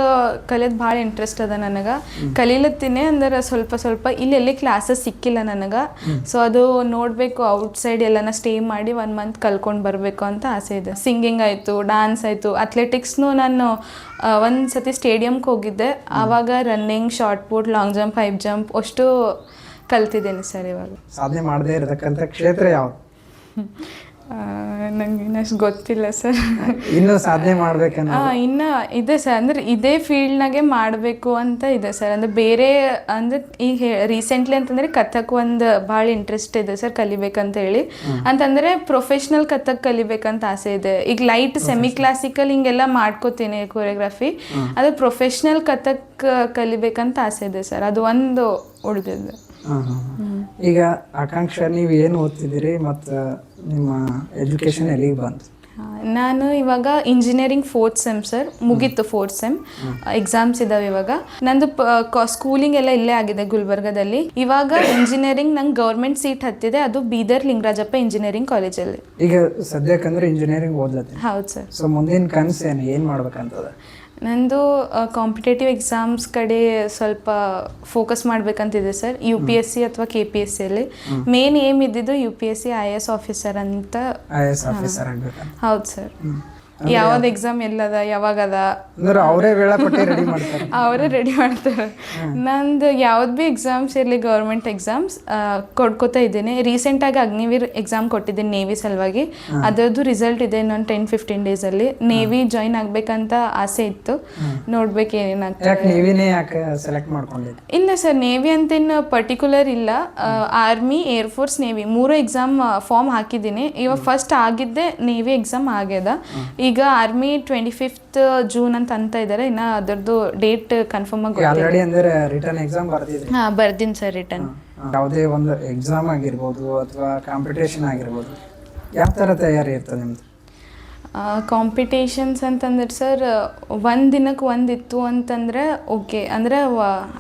ಕಲಿಯೋದು ಭಾಳ ಇಂಟ್ರೆಸ್ಟ್ ಅದ ನನಗೆ. ಕಲೀಲತ್ತೀನಿ ಅಂದ್ರೆ ಸ್ವಲ್ಪ ಸ್ವಲ್ಪ ಇಲ್ಲಿ ಎಲ್ಲಿ ಕ್ಲಾಸಸ್ ಸಿಕ್ಕಿಲ್ಲ ನನಗೆ. ಸೊ ಅದು ನೋಡಬೇಕು ಔಟ್ಸೈಡ್ ಎಲ್ಲನ ಸ್ಟೇ ಮಾಡಿ ಒನ್ ಮಂತ್ ಕಲ್ಕೊಂಡು ಬರಬೇಕು ಅಂತ ಆಸೆ ಇದೆ. ಸಿಂಗಿಂಗ್ ಆಯಿತು ಡ್ಯಾನ್ಸ್ ಆಯಿತು. ಅಥ್ಲೆಟಿಕ್ಸ್ನು ನಾನು ಒಂದು ಸತಿ ಸ್ಟೇಡಿಯಮ್ಗೆ ಹೋಗಿದ್ದೆ. ಆವಾಗ running short put long jump high jump ಅಷ್ಟು ಕಲ್ತಿದ್ದೇನೆ ಸರ್ ಇವಾಗ. ಸಾಧನೆ ಮಾಡದೇ ಇರತಕ್ಕಂಥ ಕ್ಷೇತ್ರ ಯಾವ್ದು? ನಂಗೆ ಇನ್ನಷ್ಟು ಗೊತ್ತಿಲ್ಲ ಸರ್. ಇನ್ನೂ ಸಾಧನೆ ಮಾಡ್ಬೇಕು ಹಾ ಇನ್ನು ಇದೆ ಸರ್. ಅಂದ್ರೆ ಇದೇ ಫೀಲ್ಡ್ನಾಗೆ ಮಾಡಬೇಕು ಅಂತ ಇದೆ ಸರ್. ಅಂದ್ರೆ ಬೇರೆ ಅಂದ್ರೆ ಈಗ ರೀಸೆಂಟ್ಲಿ ಅಂತಂದ್ರೆ ಕಥಕ್ ಒಂದು ಭಾಳ ಇಂಟ್ರೆಸ್ಟ್ ಇದೆ ಸರ್ ಕಲಿಬೇಕಂತ ಹೇಳಿ ಅಂತಂದ್ರೆ ಪ್ರೊಫೆಷ್ನಲ್ ಕಥಕ್ ಕಲಿಬೇಕಂತ ಆಸೆ ಇದೆ. ಈಗ ಲೈಟ್ ಸೆಮಿ ಕ್ಲಾಸಿಕಲ್ ಹಿಂಗೆಲ್ಲ ಮಾಡ್ಕೋತೀನಿ ಕೊರಿಯೋಗ್ರಫಿ ಅದು ಪ್ರೊಫೆಷ್ನಲ್ ಕಥಕ್ ಕಲಿಬೇಕಂತ ಆಸೆ ಇದೆ ಸರ್. ಅದು ಒಂದು ಉಳಿದಿದೆ. ಈಗ ಆಕಾಂಕ್ಷ ನೀವು ಏನು ಓದ್ತಿದ್ದೀರಿ ಮತ್ತು ನಿಮ್ಮ ಎಜುಕೇಶನ್ ಎಲ್ಲಿಗೆ ಬಂತು? ನಾನು ಇವಾಗ ಇಂಜಿನಿಯರಿಂಗ್ ಫೋರ್ತ್ ಸೆಮ್ ಸರ್ ಮುಗೀತು ಫೋರ್ತ್ ಸೆಮ್ ಎಕ್ಸಾಮ್ಸ್ ಇದಾವೆ ಇವಾಗ. ನಂದು ಸ್ಕೂಲಿಂಗ್ ಎಲ್ಲ ಇಲ್ಲೇ ಆಗಿದೆ ಗುಲ್ಬರ್ಗದಲ್ಲಿ. ಇವಾಗ ಇಂಜಿನಿಯರಿಂಗ್ ನಂಗೆ ಗೌರ್ಮೆಂಟ್ ಸೀಟ್ ಹತ್ತಿದೆ. ಅದು ಬೀದರ್ ಲಿಂಗರಾಜಪ್ಪ ಇಂಜಿನಿಯರಿಂಗ್ ಕಾಲೇಜಲ್ಲಿ ಈಗ ಸದ್ಯಕ್ಕಂದ್ರೆ ಇಂಜಿನಿಯರಿಂಗ್ ಓದ್ಲತ್ತೆ. ಹೌದು ಸರ್ ಸೊ ಮುಂದಿನ ಕನಸು ಏನು ಏನು ಮಾಡ್ಬೇಕಂತದ? ನಂದು ಕಾಂಪಿಟೇಟಿವ್ ಎಕ್ಸಾಮ್ಸ್ ಕಡೆ ಸ್ವಲ್ಪ focus ಮಾಡಬೇಕಂತಿದೆ sir U P S C ಅಥವಾ ಕೆ ಪಿ ಎಸ್ ಸಿಯಲ್ಲಿ ಮೇನ್ ಏಮ್ ಇದ್ದಿದ್ದು U P S C I A S officer ಅಂತ ಐ ಎಸ್ ಆಫೀಸರ್ ಆಗ್ಬೇಕಂತ. ಹೌದು ಸರ್ ಯಾವ್ದು ಎಕ್ಸಾಮ್ ಎಲ್ಲದ ಯಾವಾಗದ? ಅಂದ್ರೆ ಅವರೇ ವೇಳಾಪಟ್ಟಿ ರೆಡಿ ಮಾಡ್ತಾರೆ. ಅವರೇ ರೆಡಿ ಮಾಡ್ತಾರೆ. ನಂದು ಯಾವ್ದು ಭೀ ಎಕ್ಸಾಮ್ಸ್ ಇರಲಿ ಗೌರ್ಮೆಂಟ್ ಎಕ್ಸಾಮ್ಸ್ ಕೊಡ್ಕೋತಾ ಇದ್ದೀನಿ. ರೀಸೆಂಟಾಗಿ ಅಗ್ನಿವೀರ್ ಎಕ್ಸಾಮ್ ಕೊಟ್ಟಿದ್ದೀನಿ ನೇವಿ ಸಲುವಾಗಿ. ಅದರದ್ದು ರಿಸಲ್ಟ್ ಇದೆ ಇನ್ನೊಂದು ಟೆನ್ ಫಿಫ್ಟೀನ್ ಡೇಸಲ್ಲಿ ನೇವಿ ಜಾಯಿನ್ ಆಗಬೇಕಂತ ಆಸೆ ಇತ್ತು. ನೋಡ್ಬೇಕು ಏನೇನಾಗ್ತದೆ ಯಾಕೆ ಸೆಲೆಕ್ಟ್ ಮಾಡ್ಕೊಂಡಿದ್ದು? ಇಲ್ಲ ಸರ್ ನೇವಿ ಅಂತೇನು ಪರ್ಟಿಕ್ಯುಲರ್ ಇಲ್ಲ. ಆರ್ಮಿ ಏರ್ ಫೋರ್ಸ್ ನೇವಿ ಮೂರು ಎಕ್ಸಾಮ್ ಫಾರ್ಮ್ ಹಾಕಿದ್ದೀನಿ. ಇವಾಗ ಫಸ್ಟ್ ಆಗಿದ್ದೆ ನೇವಿ ಎಕ್ಸಾಮ್ ಆಗ್ಯದ. ಈಗ ಆರ್ಮಿ ಟ್ವೆಂಟಿ ಫಿಫ್ತ್ ಜೂನ್ ಅಂತ ಅಂತ ಇದ್ದಾರೆ ಇನ್ನು ಅದರದ್ದು ಡೇಟ್ ಕನ್ಫರ್ಮ್ ಆಗಿ ಆಲ್ರೆಡಿ ಅಂದ್ರೆ ರಿಟರ್ನ್ ಎಕ್ಸಾಮ್ ಬರ್ದಿದ್ರಿ ಹಾಂ ಬರ್ದಿನಿ ಸರ್ ರಿಟರ್ನ್ ಯಾವುದೇ ಒಂದು ಎಕ್ಸಾಮ್ ಆಗಿರ್ಬೋದು ಅಥವಾ ಕಾಂಪಿಟೇಷನ್ ಆಗಿರ್ಬೋದು ಯಾವ ಥರ ತಯಾರಿ ಇರ್ತದೆ ನಿಮ್ದು? ಕಾಂಪಿಟೇಷನ್ಸ್ ಅಂತಂದ್ರೆ ಸರ್ ಒಂದು ದಿನಕ್ಕೆ ಒಂದು ಇತ್ತು ಅಂತಂದ್ರೆ ಓಕೆ ಅಂದರೆ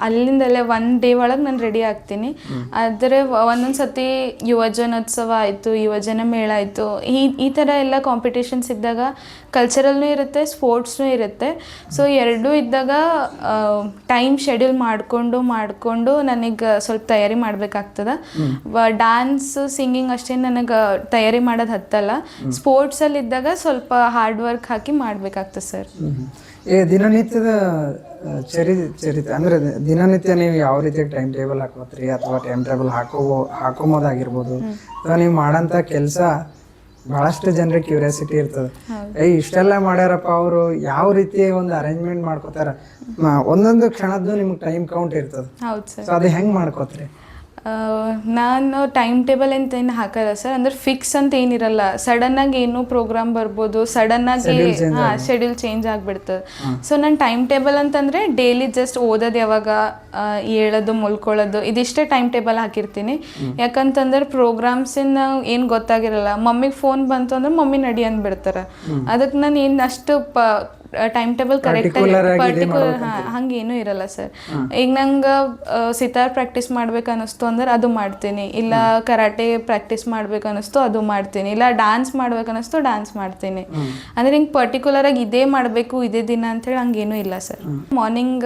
ಅಲ್ಲಿಂದಲೇ ಒನ್ ಡೇ ಒಳಗೆ ನಾನು ರೆಡಿ ಆಗ್ತೀನಿ. ಆದರೆ ಒಂದೊಂದು ಸತಿ ಯುವಜನೋತ್ಸವ ಆಯಿತು ಯುವಜನ ಮೇಳ ಆಯಿತು. ಈ ಈ ಥರ ಎಲ್ಲ ಕಾಂಪಿಟೇಷನ್ಸ್ ಇದ್ದಾಗ ಕಲ್ಚರಲ್ನೂ ಇರುತ್ತೆ ಸ್ಪೋರ್ಟ್ಸ್ನೂ ಇರುತ್ತೆ. ಸೊ ಎರಡೂ ಇದ್ದಾಗ ಟೈಮ್ ಶೆಡ್ಯೂಲ್ ಮಾಡಿಕೊಂಡು ಮಾಡಿಕೊಂಡು ನನಗೆ ಸ್ವಲ್ಪ ತಯಾರಿ ಮಾಡಬೇಕಾಗ್ತದೆ. ಡ್ಯಾನ್ಸ್ ಸಿಂಗಿಂಗ್ ಅಷ್ಟೇ ನನಗೆ ತಯಾರಿ ಮಾಡೋದು ಹತ್ತಲ್ಲ. ಸ್ಪೋರ್ಟ್ಸಲ್ಲಿ ಇದ್ದಾಗ ಸ್ವಲ್ಪ ಹಾರ್ಡ್ ವರ್ಕ್ ಹಾಕಿ ಮಾಡಬೇಕಾಗ್ತದೆ ಸರ್ ಏ ದಿನನಿತ್ಯದ ಚರಿ ಚರಿತ ಅಂದರೆ ದಿನನಿತ್ಯ ನೀವು ಯಾವ ರೀತಿ ಟೈಮ್ ಟೇಬಲ್ ಹಾಕೋತ್ರಿ ಅಥವಾ ಟೈಮ್ ಟೇಬಲ್ ಹಾಕೋ ಹಾಕೊಂಬೋದಾಗಿರ್ಬೋದು ಅಥವಾ ನೀವು ಮಾಡೋಂಥ ಕೆಲಸ ಭಾಳಷ್ಟು ಜನರಿಗೆ ಕ್ಯೂರಿಯಾಸಿಟಿ ಇರ್ತದೆ. ಏ ಇಷ್ಟೆಲ್ಲ ಮಾಡ್ಯಾರಪ್ಪ ಅವರು ಯಾವ ರೀತಿ ಒಂದು ಅರೇಂಜ್ಮೆಂಟ್ ಮಾಡ್ಕೋತಾರ? ಒಂದೊಂದು ಕ್ಷಣದ್ದು ನಿಮ್ಗೆ ಟೈಮ್ ಕೌಂಟ್ ಇರ್ತದೆ. ಸೊ ಅದು ಹೆಂಗೆ ಮಾಡ್ಕೋತ್ರಿ? ನಾನು ಟೈಮ್ ಟೇಬಲ್ ಅಂತ ಏನು ಹಾಕಲ್ಲ ಸರ್ ಅಂದ್ರೆ ಫಿಕ್ಸ್ ಅಂತ ಏನಿರಲ್ಲ. ಸಡನ್ ಆಗಿ ಏನು ಪ್ರೋಗ್ರಾಮ್ ಬರ್ಬೋದು. ಸಡನ್ ಆಗಿ ಶೆಡ್ಯೂಲ್ ಚೇಂಜ್ ಆಗಿಬಿಡ್ತದೆ. ಸೊ ನನ್ನ ಟೈಮ್ ಟೇಬಲ್ ಅಂತಂದ್ರೆ ಡೈಲಿ ಜಸ್ಟ್ ಓದೋದು ಯಾವಾಗ ಹೇಳೋದು ಮುಲ್ಕೊಳ್ಳೋದು ಇದಿಷ್ಟೇ ಟೈಮ್ ಟೇಬಲ್ ಹಾಕಿರ್ತೀನಿ. ಯಾಕಂತಂದ್ರೆ ಪ್ರೋಗ್ರಾಮ್ಸಿನ ಏನು ಗೊತ್ತಾಗಿರಲ್ಲ. ಮಮ್ಮಿಗೆ ಫೋನ್ ಬಂತು ಅಂದ್ರೆ ಮಮ್ಮಿ ನಡಿ ಅಂದ್ಬಿಡ್ತಾರೆ. ಅದಕ್ಕೆ ನಾನು ಏನು ಅಷ್ಟು ಪ ಟೈಮ್ ಟೇಬಲ್ ಕರೆಕ್ಟ್ ಪರ್ಟಿಕ್ಯುಲರ್ ಹಂಗೇನು ಇರಲ್ಲ ಸರ್. ಈಗ ನಂಗೆ ಸಿತಾರ್ ಪ್ರಾಕ್ಟೀಸ್ ಮಾಡ್ಬೇಕು ಅನ್ನಿಸ್ತು ಅಂದ್ರೆ ಅದು ಮಾಡ್ತೀನಿ. ಇಲ್ಲ ಕರಾಟೆ ಪ್ರಾಕ್ಟೀಸ್ ಮಾಡ್ಬೇಕು ಅನ್ನಿಸ್ತು ಅದು ಮಾಡ್ತೀನಿ. ಇಲ್ಲ ಡಾನ್ಸ್ ಮಾಡ್ಬೇಕು ಅನ್ನಿಸ್ತು ಡಾನ್ಸ್ ಮಾಡ್ತೀನಿ. ಅಂದ್ರೆ ಹಿಂಗೆ ಪರ್ಟಿಕ್ಯುಲರ್ ಆಗಿ ಇದೇ ಮಾಡಬೇಕು ಇದೇ ದಿನ ಅಂತೇಳಿ ಹಂಗೇನೂ ಇಲ್ಲ ಸರ್. ಮಾರ್ನಿಂಗ್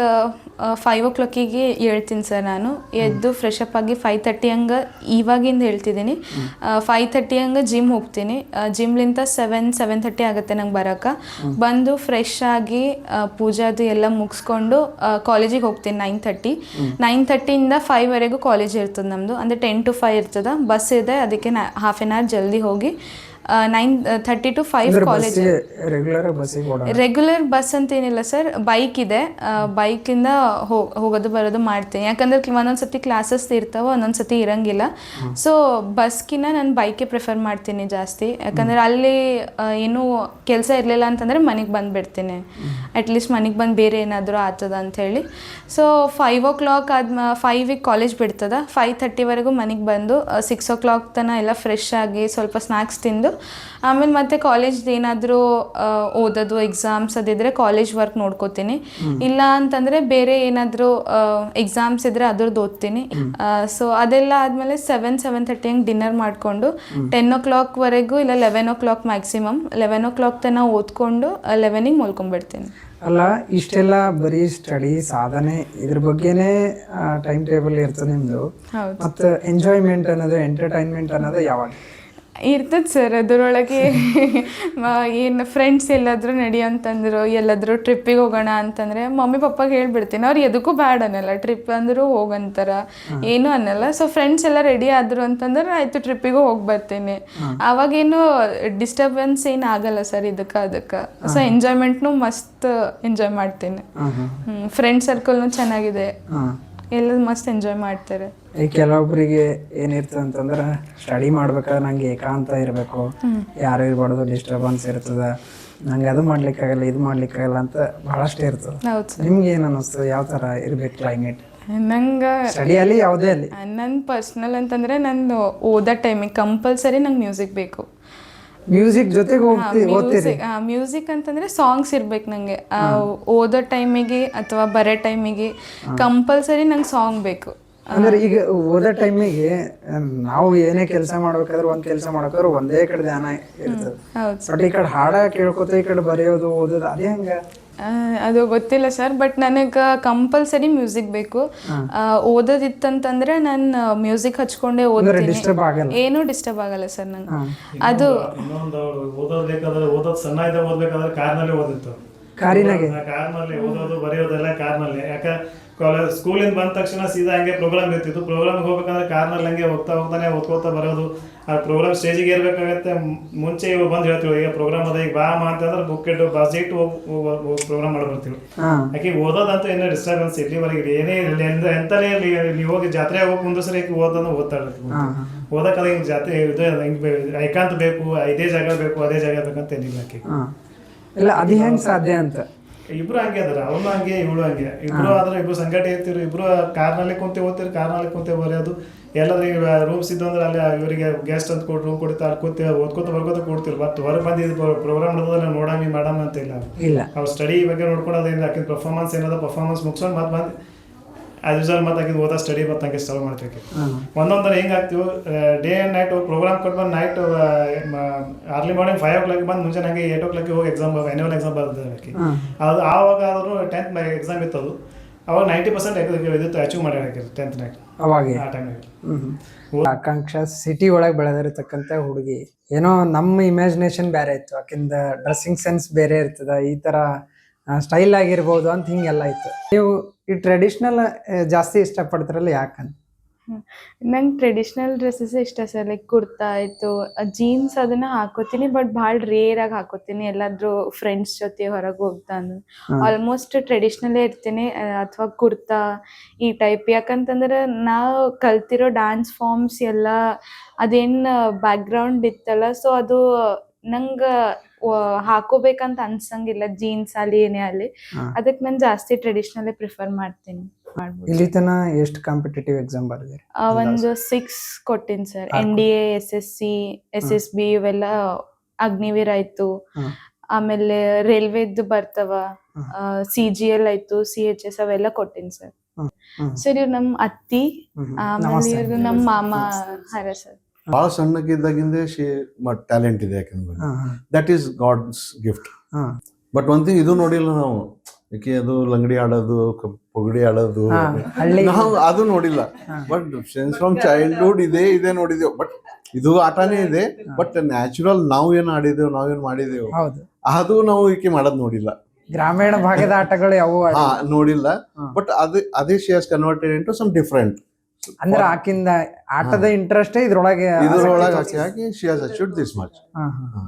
ಫೈವ್ ಓ ಕ್ಲಾಕಿಗೆ ಹೇಳ್ತೀನಿ ಸರ್ ನಾನು. ಎದ್ದು ಫ್ರೆಶ್ ಅಪ್ ಆಗಿ ಫೈವ್ ತರ್ಟಿ ಹಂಗೆ ಇವಾಗಿಂದ ಹೇಳ್ತಿದ್ದೀನಿ. ಫೈವ್ ತರ್ಟಿ ಹಂಗೆ ಜಿಮ್ ಹೋಗ್ತೀನಿ. ಜಿಮ್ಲಿಂದ ಸೆವೆನ್ ಸೆವೆನ್ ತರ್ಟಿ ಆಗುತ್ತೆ ನಂಗೆ ಬರೋಕೆ. ಬಂದು ಫ್ರೆಶ್ ಆಗಿ ಪೂಜಾದು ಎಲ್ಲ ಮುಗಿಸ್ಕೊಂಡು ಕಾಲೇಜಿಗೆ ಹೋಗ್ತೀನಿ ನೈನ್ ತರ್ಟಿ ನೈನ್ ತರ್ಟಿಯಿಂದ ಫೈವ್ವರೆಗೂ ಕಾಲೇಜ್ ಇರ್ತದೆ ನಮ್ಮದು ಅಂದರೆ ಟೆನ್ ಟು ಫೈವ್ ಇರ್ತದೆ. ಬಸ್ ಇದೆ, ಅದಕ್ಕೆ ನಾ ಹಾಫ್ ಆನ್ ಅವರ್ ಜಲ್ದಿ ಹೋಗಿ nine thirty to five college regular bus ಅಂತ ಏನಿಲ್ಲ ಸರ್ ಬೈಕ್ ಇದೆ. ಬೈಕಿಂದ ಹೋಗೋದು ಬರೋದು ಮಾಡ್ತೀನಿ. ಯಾಕಂದ್ರೆ ಒಂದೊಂದು ಸತಿ ಕ್ಲಾಸಸ್ ಇರ್ತಾವ ಒಂದೊಂದು ಸತಿ ಇರಂಗಿಲ್ಲ ಸೊ ಬಸ್ಕಿನ್ನ ನಾನು ಬೈಕೇ ಪ್ರಿಫರ್ ಮಾಡ್ತೀನಿ ಜಾಸ್ತಿ. ಯಾಕಂದ್ರೆ ಅಲ್ಲಿ ಏನು ಕೆಲಸ ಇರಲಿಲ್ಲ ಅಂತಂದ್ರೆ ಮನೆಗೆ ಬಂದುಬಿಡ್ತೀನಿ. ಅಟ್ಲೀಸ್ಟ್ ಮನೆಗೆ ಬಂದು ಬೇರೆ ಏನಾದರೂ ಆಗ್ತದ ಅಂಥೇಳಿ ಸೊ ಫೈವ್ ಓ ಕ್ಲಾಕ್ ಆದ್ಮ ಫೈವಿಗೆ ಕಾಲೇಜ್ ಬಿಡ್ತದ. ಫೈವ್ ಥರ್ಟಿವರೆಗೂ ಮನೆಗೆ ಬಂದು ಸಿಕ್ಸ್ ಓ ಕ್ಲಾಕ್ ತನಕ ಎಲ್ಲ ಫ್ರೆಶ್ ಆಗಿ ಸ್ವಲ್ಪ ಸ್ನ್ಯಾಕ್ಸ್ ತಿಂದು ಆಮೇಲೆ ಮತ್ತೆ ಕಾಲೇಜ್ದು ಏನಾದರೂ ಓದೋದು ಎಕ್ಸಾಮ್ಸ್ ಅದಿದ್ರೆ ಕಾಲೇಜ್ ವರ್ಕ್ ನೋಡ್ಕೋತೀನಿ. ಇಲ್ಲ ಅಂತಂದರೆ ಬೇರೆ ಏನಾದರೂ ಎಕ್ಸಾಮ್ಸ್ ಇದ್ರೆ ಅದ್ರದ್ದು ಓದ್ತೀನಿ. ಸೊ ಅದೆಲ್ಲ ಆದಮೇಲೆ ಸೆವೆನ್ ಸೆವೆನ್ ತರ್ಟಿ ಹಂಗೆ ಡಿನ್ನರ್ ಮಾಡಿಕೊಂಡು ಟೆನ್ ಓ ಕ್ಲಾಕ್ವರೆಗೂ ಇಲ್ಲ eleven o'clock maximum eleven o'clock ತನಕ ಓದ್ಕೊಂಡು ಲೆವೆನಿಗೆ ಮಲ್ಕೊಂಡ್ಬಿಡ್ತೀನಿ. ಅಲ್ಲ ಇಷ್ಟೆಲ್ಲ ಬರೀ ಸ್ಟಡಿ ಸಾಧನೆ ಇದ್ರ ಬಗ್ಗೆನೇ ಟೈಮ್ ಟೇಬಲ್ ಇರ್ತದೆ ನಿಮ್ದು. ಮತ್ತೆ ಎಂಜಾಯ್ಮೆಂಟ್ ಅನ್ನೋದು ಎಂಟರ್ಟೈನ್ಮೆಂಟ್ ಅನ್ನೋದು ಯಾವಾಗ? ಇರ್ತದೆ ಸರ್ ಅದರೊಳಗೆ ಏನು ಫ್ರೆಂಡ್ಸ್ ಎಲ್ಲಾದರೂ ನಡಿ ಅಂತಂದ್ರು ಎಲ್ಲಾದರೂ ಟ್ರಿಪ್ಪಿಗೆ ಹೋಗೋಣ ಅಂತಂದರೆ ಮಮ್ಮಿ ಪಪ್ಪಾಗೆ ಹೇಳ್ಬಿಡ್ತೀನಿ. ಅವ್ರು ಎದಕ್ಕೂ ಬ್ಯಾಡ್ ಅನ್ನಲ್ಲ ಟ್ರಿಪ್ ಅಂದರೂ ಹೋಗಂತಾರ. ಏನೂ ಅನ್ನಲ್ಲ. ಸೊ ಫ್ರೆಂಡ್ಸ್ ಎಲ್ಲ ರೆಡಿ ಆದರು ಅಂತಂದ್ರೆ ಆಯಿತು ಟ್ರಿಪ್ಪಿಗೂ ಹೋಗಿ ಬರ್ತೀನಿ. ಅವಾಗೇನು ಡಿಸ್ಟರ್ಬೆನ್ಸ್ ಏನು ಆಗಲ್ಲ ಸರ್ ಇದಕ್ಕೆ ಅದಕ್ಕೆ. ಸೊ ಎಂಜಾಯ್ಮೆಂಟ್ನು ಮಸ್ತ್ ಎಂಜಾಯ್ ಮಾಡ್ತೀನಿ. ಫ್ರೆಂಡ್ ಸರ್ಕಲ್ನು ಚೆನ್ನಾಗಿದೆ. ಹಾಂ ಎಲ್ಲ ಮಸ್ತ್ ಎಂಜಾಯ್ ಮಾಡ್ತಾರೆ. ಈ ಕೆಲವೊಬ್ಬರಿಗೆ ಏನಿರ್ತದೆ ಅಂತಂದ್ರೆ ಸ್ಟಡಿ ಮಾಡ್ಬೇಕಾದ್ರೆ ನಂಗೆ ಏಕಾಂತ ಇರಬೇಕು. ಯಾರು ಇರಬಾರ್ದು ಡಿಸ್ಟರ್ಬೆನ್ಸ್ ಇರ್ತದೆ. ನಂಗೆ ಅದು ಮಾಡ್ಲಿಕ್ಕಾಗಲ್ಲ ಇದು ಮಾಡ್ಲಿಕ್ಕಾಗಲ್ಲ ಅಂತ ಬಹಳಷ್ಟು ಇರ್ತದೆ. ಹೌದು ಸರ್. ನಿಮ್ಗೆ ಏನು ಅನಿಸ್ತದೆ ಯಾವ ಥರ ಇರ್ಬೇಕು ಕ್ಲೈಮೇಟ್ ನಂಗೆ ಸ್ಟಡಿಯಲ್ಲಿ ಯಾವುದೇ ಅಲ್ಲಿ. ನನ್ನ ಪರ್ಸ್ನಲ್ ಅಂತಂದ್ರೆ ನಾನು ಓದೋ ಟೈಮಿಗೆ ಕಂಪಲ್ಸರಿ ನಂಗೆ ಮ್ಯೂಸಿಕ್ ಬೇಕು. ಮ್ಯೂಸಿಕ್ ಜೊತೆಗೆ ಹೋಗ್ತಿ ಓದ್ತೀರಿ. ಮ್ಯೂಸಿಕ್ ಮ್ಯೂಸಿಕ್ ಅಂತಂದ್ರೆ ಸಾಂಗ್ಸ್ ಇರ್ಬೇಕು ನಂಗೆ. ಓದೋ ಟೈಮಿಗೆ ಅಥವಾ ಬರೋ ಟೈಮಿಗೆ ಕಂಪಲ್ಸರಿ ನಂಗೆ ಸಾಂಗ್ ಬೇಕು. ಅಂದ್ರೆ ಈಗ ಓದೋ ಟೈಮಿಗೆ ನಾವು ಏನೇ ಕೆಲಸ ಮಾಡ್ಬೇಕಾದ್ರೆ ಒಂದ್ ಕೆಲಸ ಮಾಡ್ಬೇಕಾದ್ರೆ ಒಂದೇ ಕಡೆ ಧ್ಯಾನ ಇರ್ತದೆ. ಬಟ್ ಈ ಕಡೆ ಹಾಡ ಕೇಳ್ಕೊತ ಈ ಕಡೆ ಬರೆಯೋದು ಓದೋದು ಅದೇ ಹಂಗ? ಆ, ಅದು ಗೊತ್ತಿಲ್ಲ ಸರ್ ಬಟ್ ನನಗೆ ಕಂಪಲ್ಸರಿ ಮ್ಯೂಸಿಕ್ ಬೇಕು. ಆ, ಓದೋದಿತ್ತಂತಂದ್ರೆ ನಾನು ಮ್ಯೂಸಿಕ್ ಹಚ್ಕೊಂಡೇ ಓದ್ತೀನಿ. ಡಿಸ್ಟರ್ಬ್ ಆಗಲ್ಲ. ಏನೂ ಡಿಸ್ಟರ್ಬ್ ಆಗಲ್ಲ ಸರ್ ನಂಗೆ ಅದು ಇನ್ನೊಂದು ಓದೋದು ಬೇಕಾದ್ರೆ ಓದೋದು ಸಣ್ಣ ಇದ್ದಾಗ ಓದ್ಬೇಕಾದ್ರೆ ಕಾರ್ನಲ್ಲಿ ಓದಿತ್ತು. ಕಾರಿನಾಗೆ? ಕಾರ್ನಲ್ಲಿ ಓದೋದು ಬರೆಯೋದೆಲ್ಲ ಕಾರ್ನಲ್ಲಿ. ಯಾಕೆ ಕಾಲೇಜ್ ಸ್ಕೂಲಿಂದ ಬಂದ ತಕ್ಷಣ ಸೀದಾ ಹಂಗೆ ಪ್ರೋಗ್ರಾಮ್ ಇರ್ತಿತ್ತು. ಪ್ರೋಗ್ರಾಮ್ಗೆ ಹೋಗ್ಬೇಕಂದ್ರೆ ಕಾರ್ನಲ್ಲಿ ಹಂಗೆ ಹೋಗ್ತಾ ಹೋಗ್ತಾನೆ ಓದ್ಕೋತಾ ಬರೋದು. ಆ ಪ್ರೋಗ್ರಾಮ್ ಸ್ಟೇಜಿಗೆ ಏರ್ಬೇಕಾಗತ್ತೆ ಮುಂಚೆ ಇವಾಗ ಬಂದು ಹೇಳ್ತೀವಿ ಈಗ ಪ್ರೋಗ್ರಾಮ್ ಅದ ಈಗ ಬಾ ಅಂತಂದ್ರೆ ಬುಕ್ ಇಟ್ಟು ಬಸ್ ಇಟ್ಟು ಹೋಗಿ ಪ್ರೋಗ್ರಾಮ್ ಮಾಡಿ ಬರ್ತೀವಿ. ಆಕೆ ಓದೋದಂತೂ ಏನೋ ಡಿಸ್ಟರ್ಬೆನ್ಸ್ ಇಲ್ಲಿವರೆಗೆ ಏನೇ ಇರಲಿ ಎಂದ ಎಂತಲೇ ಇರಲಿ ನೀವು ಹೋಗಿ ಜಾತ್ರೆ ಹೋಗಿ ಮುಂದಸರಿ ಆಕೆ ಓದೋದು ಓದ್ತಾ ಇರ್ತೀವಿ ಓದಕ್ಕಂದ್ರೆ ಹಿಂಗೆ ಜಾತ್ರೆ ಇದು ಹಿಂಗೆ ಐಕಾಂತ ಬೇಕು ಇದೇ ಜಾಗ ಬೇಕು ಅದೇ ಜಾಗ ಬೇಕಂತ ಏನಿಲ್ಲ ಆಕೆ. ಇಲ್ಲ ಅದು ಹೆಂಗೆ ಸಾಧ್ಯ ಅಂತ? ಇಬ್ರು ಹಂಗೆ ಅದಾರ ಅವನು ಹಂಗೆ ಇವಳು ಹಂಗೆ. ಇಬ್ರು ಆದ್ರೆ ಇಬ್ರು ಸಂಘಟನೆ ಇರ್ತಿರು ಇಬ್ರು ಕಾರ್ನಲ್ಲಿ ಕುಂತೆ ಓದ್ತಿರು ಕಾರ್ನಲ್ಲಿ ಕುಂತೆ ಬರೆಯೋದು. ಎಲ್ಲಾದ್ರೂ ಈಗ ರೂಮ್ಸ್ ಇದ್ದು ಅಂದ್ರೆ ಅಲ್ಲಿ ಇವರಿಗೆ ಗೆಸ್ಟ್ ಅಂತ ಕೊಟ್ಟು ರೂಮ್ ಕೊಡ್ತಾ ಅಲ್ಲಿ ಕೂತಿ ಓದ್ಕೋತ ಬರ್ಕೋತ ಕೊಡ್ತಿರು ಬಟ್ ಹೊರಗೆ ಬಂದಿದ್ದು ಪ್ರೋಗ್ರಾಮ್ ನಡೆದ್ರೆ ನೋಡಂಗಿ ಮಾಡಮ್ ಅಂತ ಇಲ್ಲ. ಅವ್ರ ಸ್ಟಡಿ ಬಗ್ಗೆ ನೋಡ್ಕೊಳೋದ್ರಿಂದ ಆಕಿನ ಪರ್ಫಾರ್ಮೆನ್ಸ್ ಏನದ ಪರ್ಫಾರ್ಮೆನ್ಸ್ ಮುಗಿಸ್ಕೊಂಡು ಮತ್ತೆ ಬಂದು ಆಸ್ ಯೂಸಲ್ ಮತ್ತೆ ಓದೋ ಸ್ಟಡಿ ಮತ್ತಂಗೆ ಸ್ಟಾರ್ಟ್ ಮಾಡ್ತಕ್ಕೆ ಒಂದೊಂದರೆ ಒಂದೊಂದರ ಹೆಂಗೆ ಆಗ್ತೀವಿ ಡೇ ಆ್ಯಂಡ್ ನೈಟ್ ಪ್ರೋಗ್ರಾಮ್ ಕೊಟ್ಟು ಬಂದು night early morning five o'clock ಬಂದು ಮುಂಚೆ ನನಗೆ ಏಟ್ ಓ ಕ್ಲಾಕ್ ಹೋಗಿ ಎಕ್ಸಾಮ್ ಆ್ಯನ್ಯುವಲ್ ಎಕ್ಸಾಮ್ ಬರ್ತದೆ ಆಕೆ ಅದು ಆವಾಗ ಆದರೂ ಟೆಂತ್ ಎಕ್ಸಾಮ್ ಇತ್ತು ಅದು. ಅವಾಗ ನೈಂಟಿ ಪರ್ಸೆಂಟ್ ಇದಿತ್ತು ಅಚೀವ್ ಮಾಡಿ ಹಾಕಿದ್ರು ಟೆಂತ್ ನೈಟ್ ಅವಾಗೆ? ಆ ಟೈಮ್ ಹ್ಮ್ ಆಕಾಂಕ್ಷ ಸಿಟಿ ಒಳಗೆ ಬೆಳೆದಿರತಕ್ಕಂಥ ಹುಡುಗಿ. ಏನೋ ನಮ್ಮ ಇಮ್ಯಾಜಿನೇಷನ್ ಬೇರೆ ಇತ್ತು. ಆಕಿಂದ ಡ್ರೆಸ್ಸಿಂಗ್ ಸೆನ್ಸ್ ಬೇರೆ ಇರ್ತದ. ಈ ತರ ಸ್ಟೈಲ್ ಆಗಿರ್ಬೋದು ಅಂತ ಹಿಂಗೆಲ್ಲ ಇತ್ತು. ನೀವು ಈ ಟ್ರೆಡಿಷ್ನಲ್ ಜಾಸ್ತಿ ಇಷ್ಟಪಡ್ತಿರಲ್ಲ ಯಾಕಂತ? ನಂಗೆ ಟ್ರೆಡಿಷ್ನಲ್ ಡ್ರೆಸ್ಸಸ್ ಇಷ್ಟ ಸರ್ ಲೈಕ್ ಕುರ್ತಾ ಆಯಿತು ಜೀನ್ಸ್ ಅದನ್ನ ಹಾಕೋತೀನಿ ಬಟ್ ಭಾಳ ರೇರ್ ಆಗಿ ಹಾಕೋತೀನಿ. ಎಲ್ಲಾದ್ರೂ ಫ್ರೆಂಡ್ಸ್ ಜೊತೆ ಹೊರಗೆ ಹೋಗ್ತಾ ಅಂದ್ರೆ ಆಲ್ಮೋಸ್ಟ್ ಟ್ರೆಡಿಷ್ನಲ್ಲೇ ಇರ್ತೀನಿ ಅಥವಾ ಕುರ್ತಾ ಈ ಟೈಪ್ ಯಾಕಂತಂದ್ರೆ ನಾವು ಕಲ್ತಿರೋ ಡ್ಯಾನ್ಸ್ ಫಾರ್ಮ್ಸ್ ಎಲ್ಲ ಅದೇನು ಬ್ಯಾಕ್ಗ್ರೌಂಡ್ ಇತ್ತಲ್ಲ ಸೊ ಅದು ನಂಗೆ ಹಾಕೋಬೇಕಂತ ಅನ್ಸಂಗಿಲ್ಲ ಜೀನ್ಸ್ ಅಲ್ಲಿ ಏನೇ ಅಲ್ಲಿ. ಅದಕ್ಕೆ ನಾನು ಜಾಸ್ತಿ ಟ್ರೆಡಿಷನಲ್ ಪ್ರಿಫರ್ ಮಾಡ್ತೀನಿ ಇಲ್ಲಿ ತನ ಎಷ್ಟು ಕಾಂಪಿಟೇಟಿವ್ ಎಕ್ಸಾಮ್ ಬರ್ದಿರಿ? ಒಂದು ಸಿಕ್ಸ್ ಕೊಟ್ಟಿನಿ sir N D A S S C S S B ಇವೆಲ್ಲ ಅಗ್ನಿವೀರ್ ಆಯ್ತು. ಆಮೇಲೆ ರೈಲ್ವೆದ್ದು ಬರ್ತವ ಸಿ ಜಿ ಎಲ್ ಆಯ್ತು ಸಿ ಎಚ್ ಎಸ್ ಅವೆಲ್ಲ ಕೊಟ್ಟಿನಿ ಸರ್. ಸರ್ ಇವ್ರು ನಮ್ಮ ಅತ್ತಿ. ಆಮೇಲೆ. ಇವ್ರು ನಮ್ಮ ಮಾಮ ಹರ ಸರ್ ಭಾಳ ಸಣ್ಣಕ್ಕಿದ್ದಾಗಿಂದೇ ಶಿ ಟ್ಯಾಲೆಂಟ್ ಇದೆ ಯಾಕಂದ್ರೆ that is god's gift but ಒಂದ್ ಥಿಂಗ್ ಇದು ನೋಡಿಲ್ಲ ನಾವು. ಯಾಕೆ ಅದು ಲಂಗಡಿ ಆಡೋದು ಪೊಗಡಿ ಆಡೋದು. ನಾವು ಅದು ನೋಡಿಲ್ಲ. ಬಟ್ ಸೆನ್ಸ್ ಫ್ರಮ್ ಚೈಲ್ಡ್ಹುಡ್ ಇದೇ ಇದೆ ನೋಡಿದೆವು. ಬಟ್ ಇದು ಆಟನೇ ಇದೆ. ಬಟ್ ನ್ಯಾಚುರಲ್ ನಾವು ಏನ್ ಆಡಿದೆವು ನಾವೇನ್ ಮಾಡಿದೆವು. ಅದು ನಾವು ಈಕೆ ಮಾಡೋದ್ ನೋಡಿಲ್ಲ. ಗ್ರಾಮೀಣ ಭಾಗದ ಆಟಗಳು ಯಾವ ನೋಡಿಲ್ಲ. ಬಟ್ ಅದೇ ಅದೇ she has converted into some different ಅಂದ್ರೆ ಆಕಿಂದ ಆಟದ ಇಂಟ್ರೆಸ್ಟ್ ಇದ್ರೊಳಗೆ ಇದ್ರೊಳಗೆ ಹಾಕಿ ಹಾಕಿ she has achieved this much ಹಾ, ಹಾ.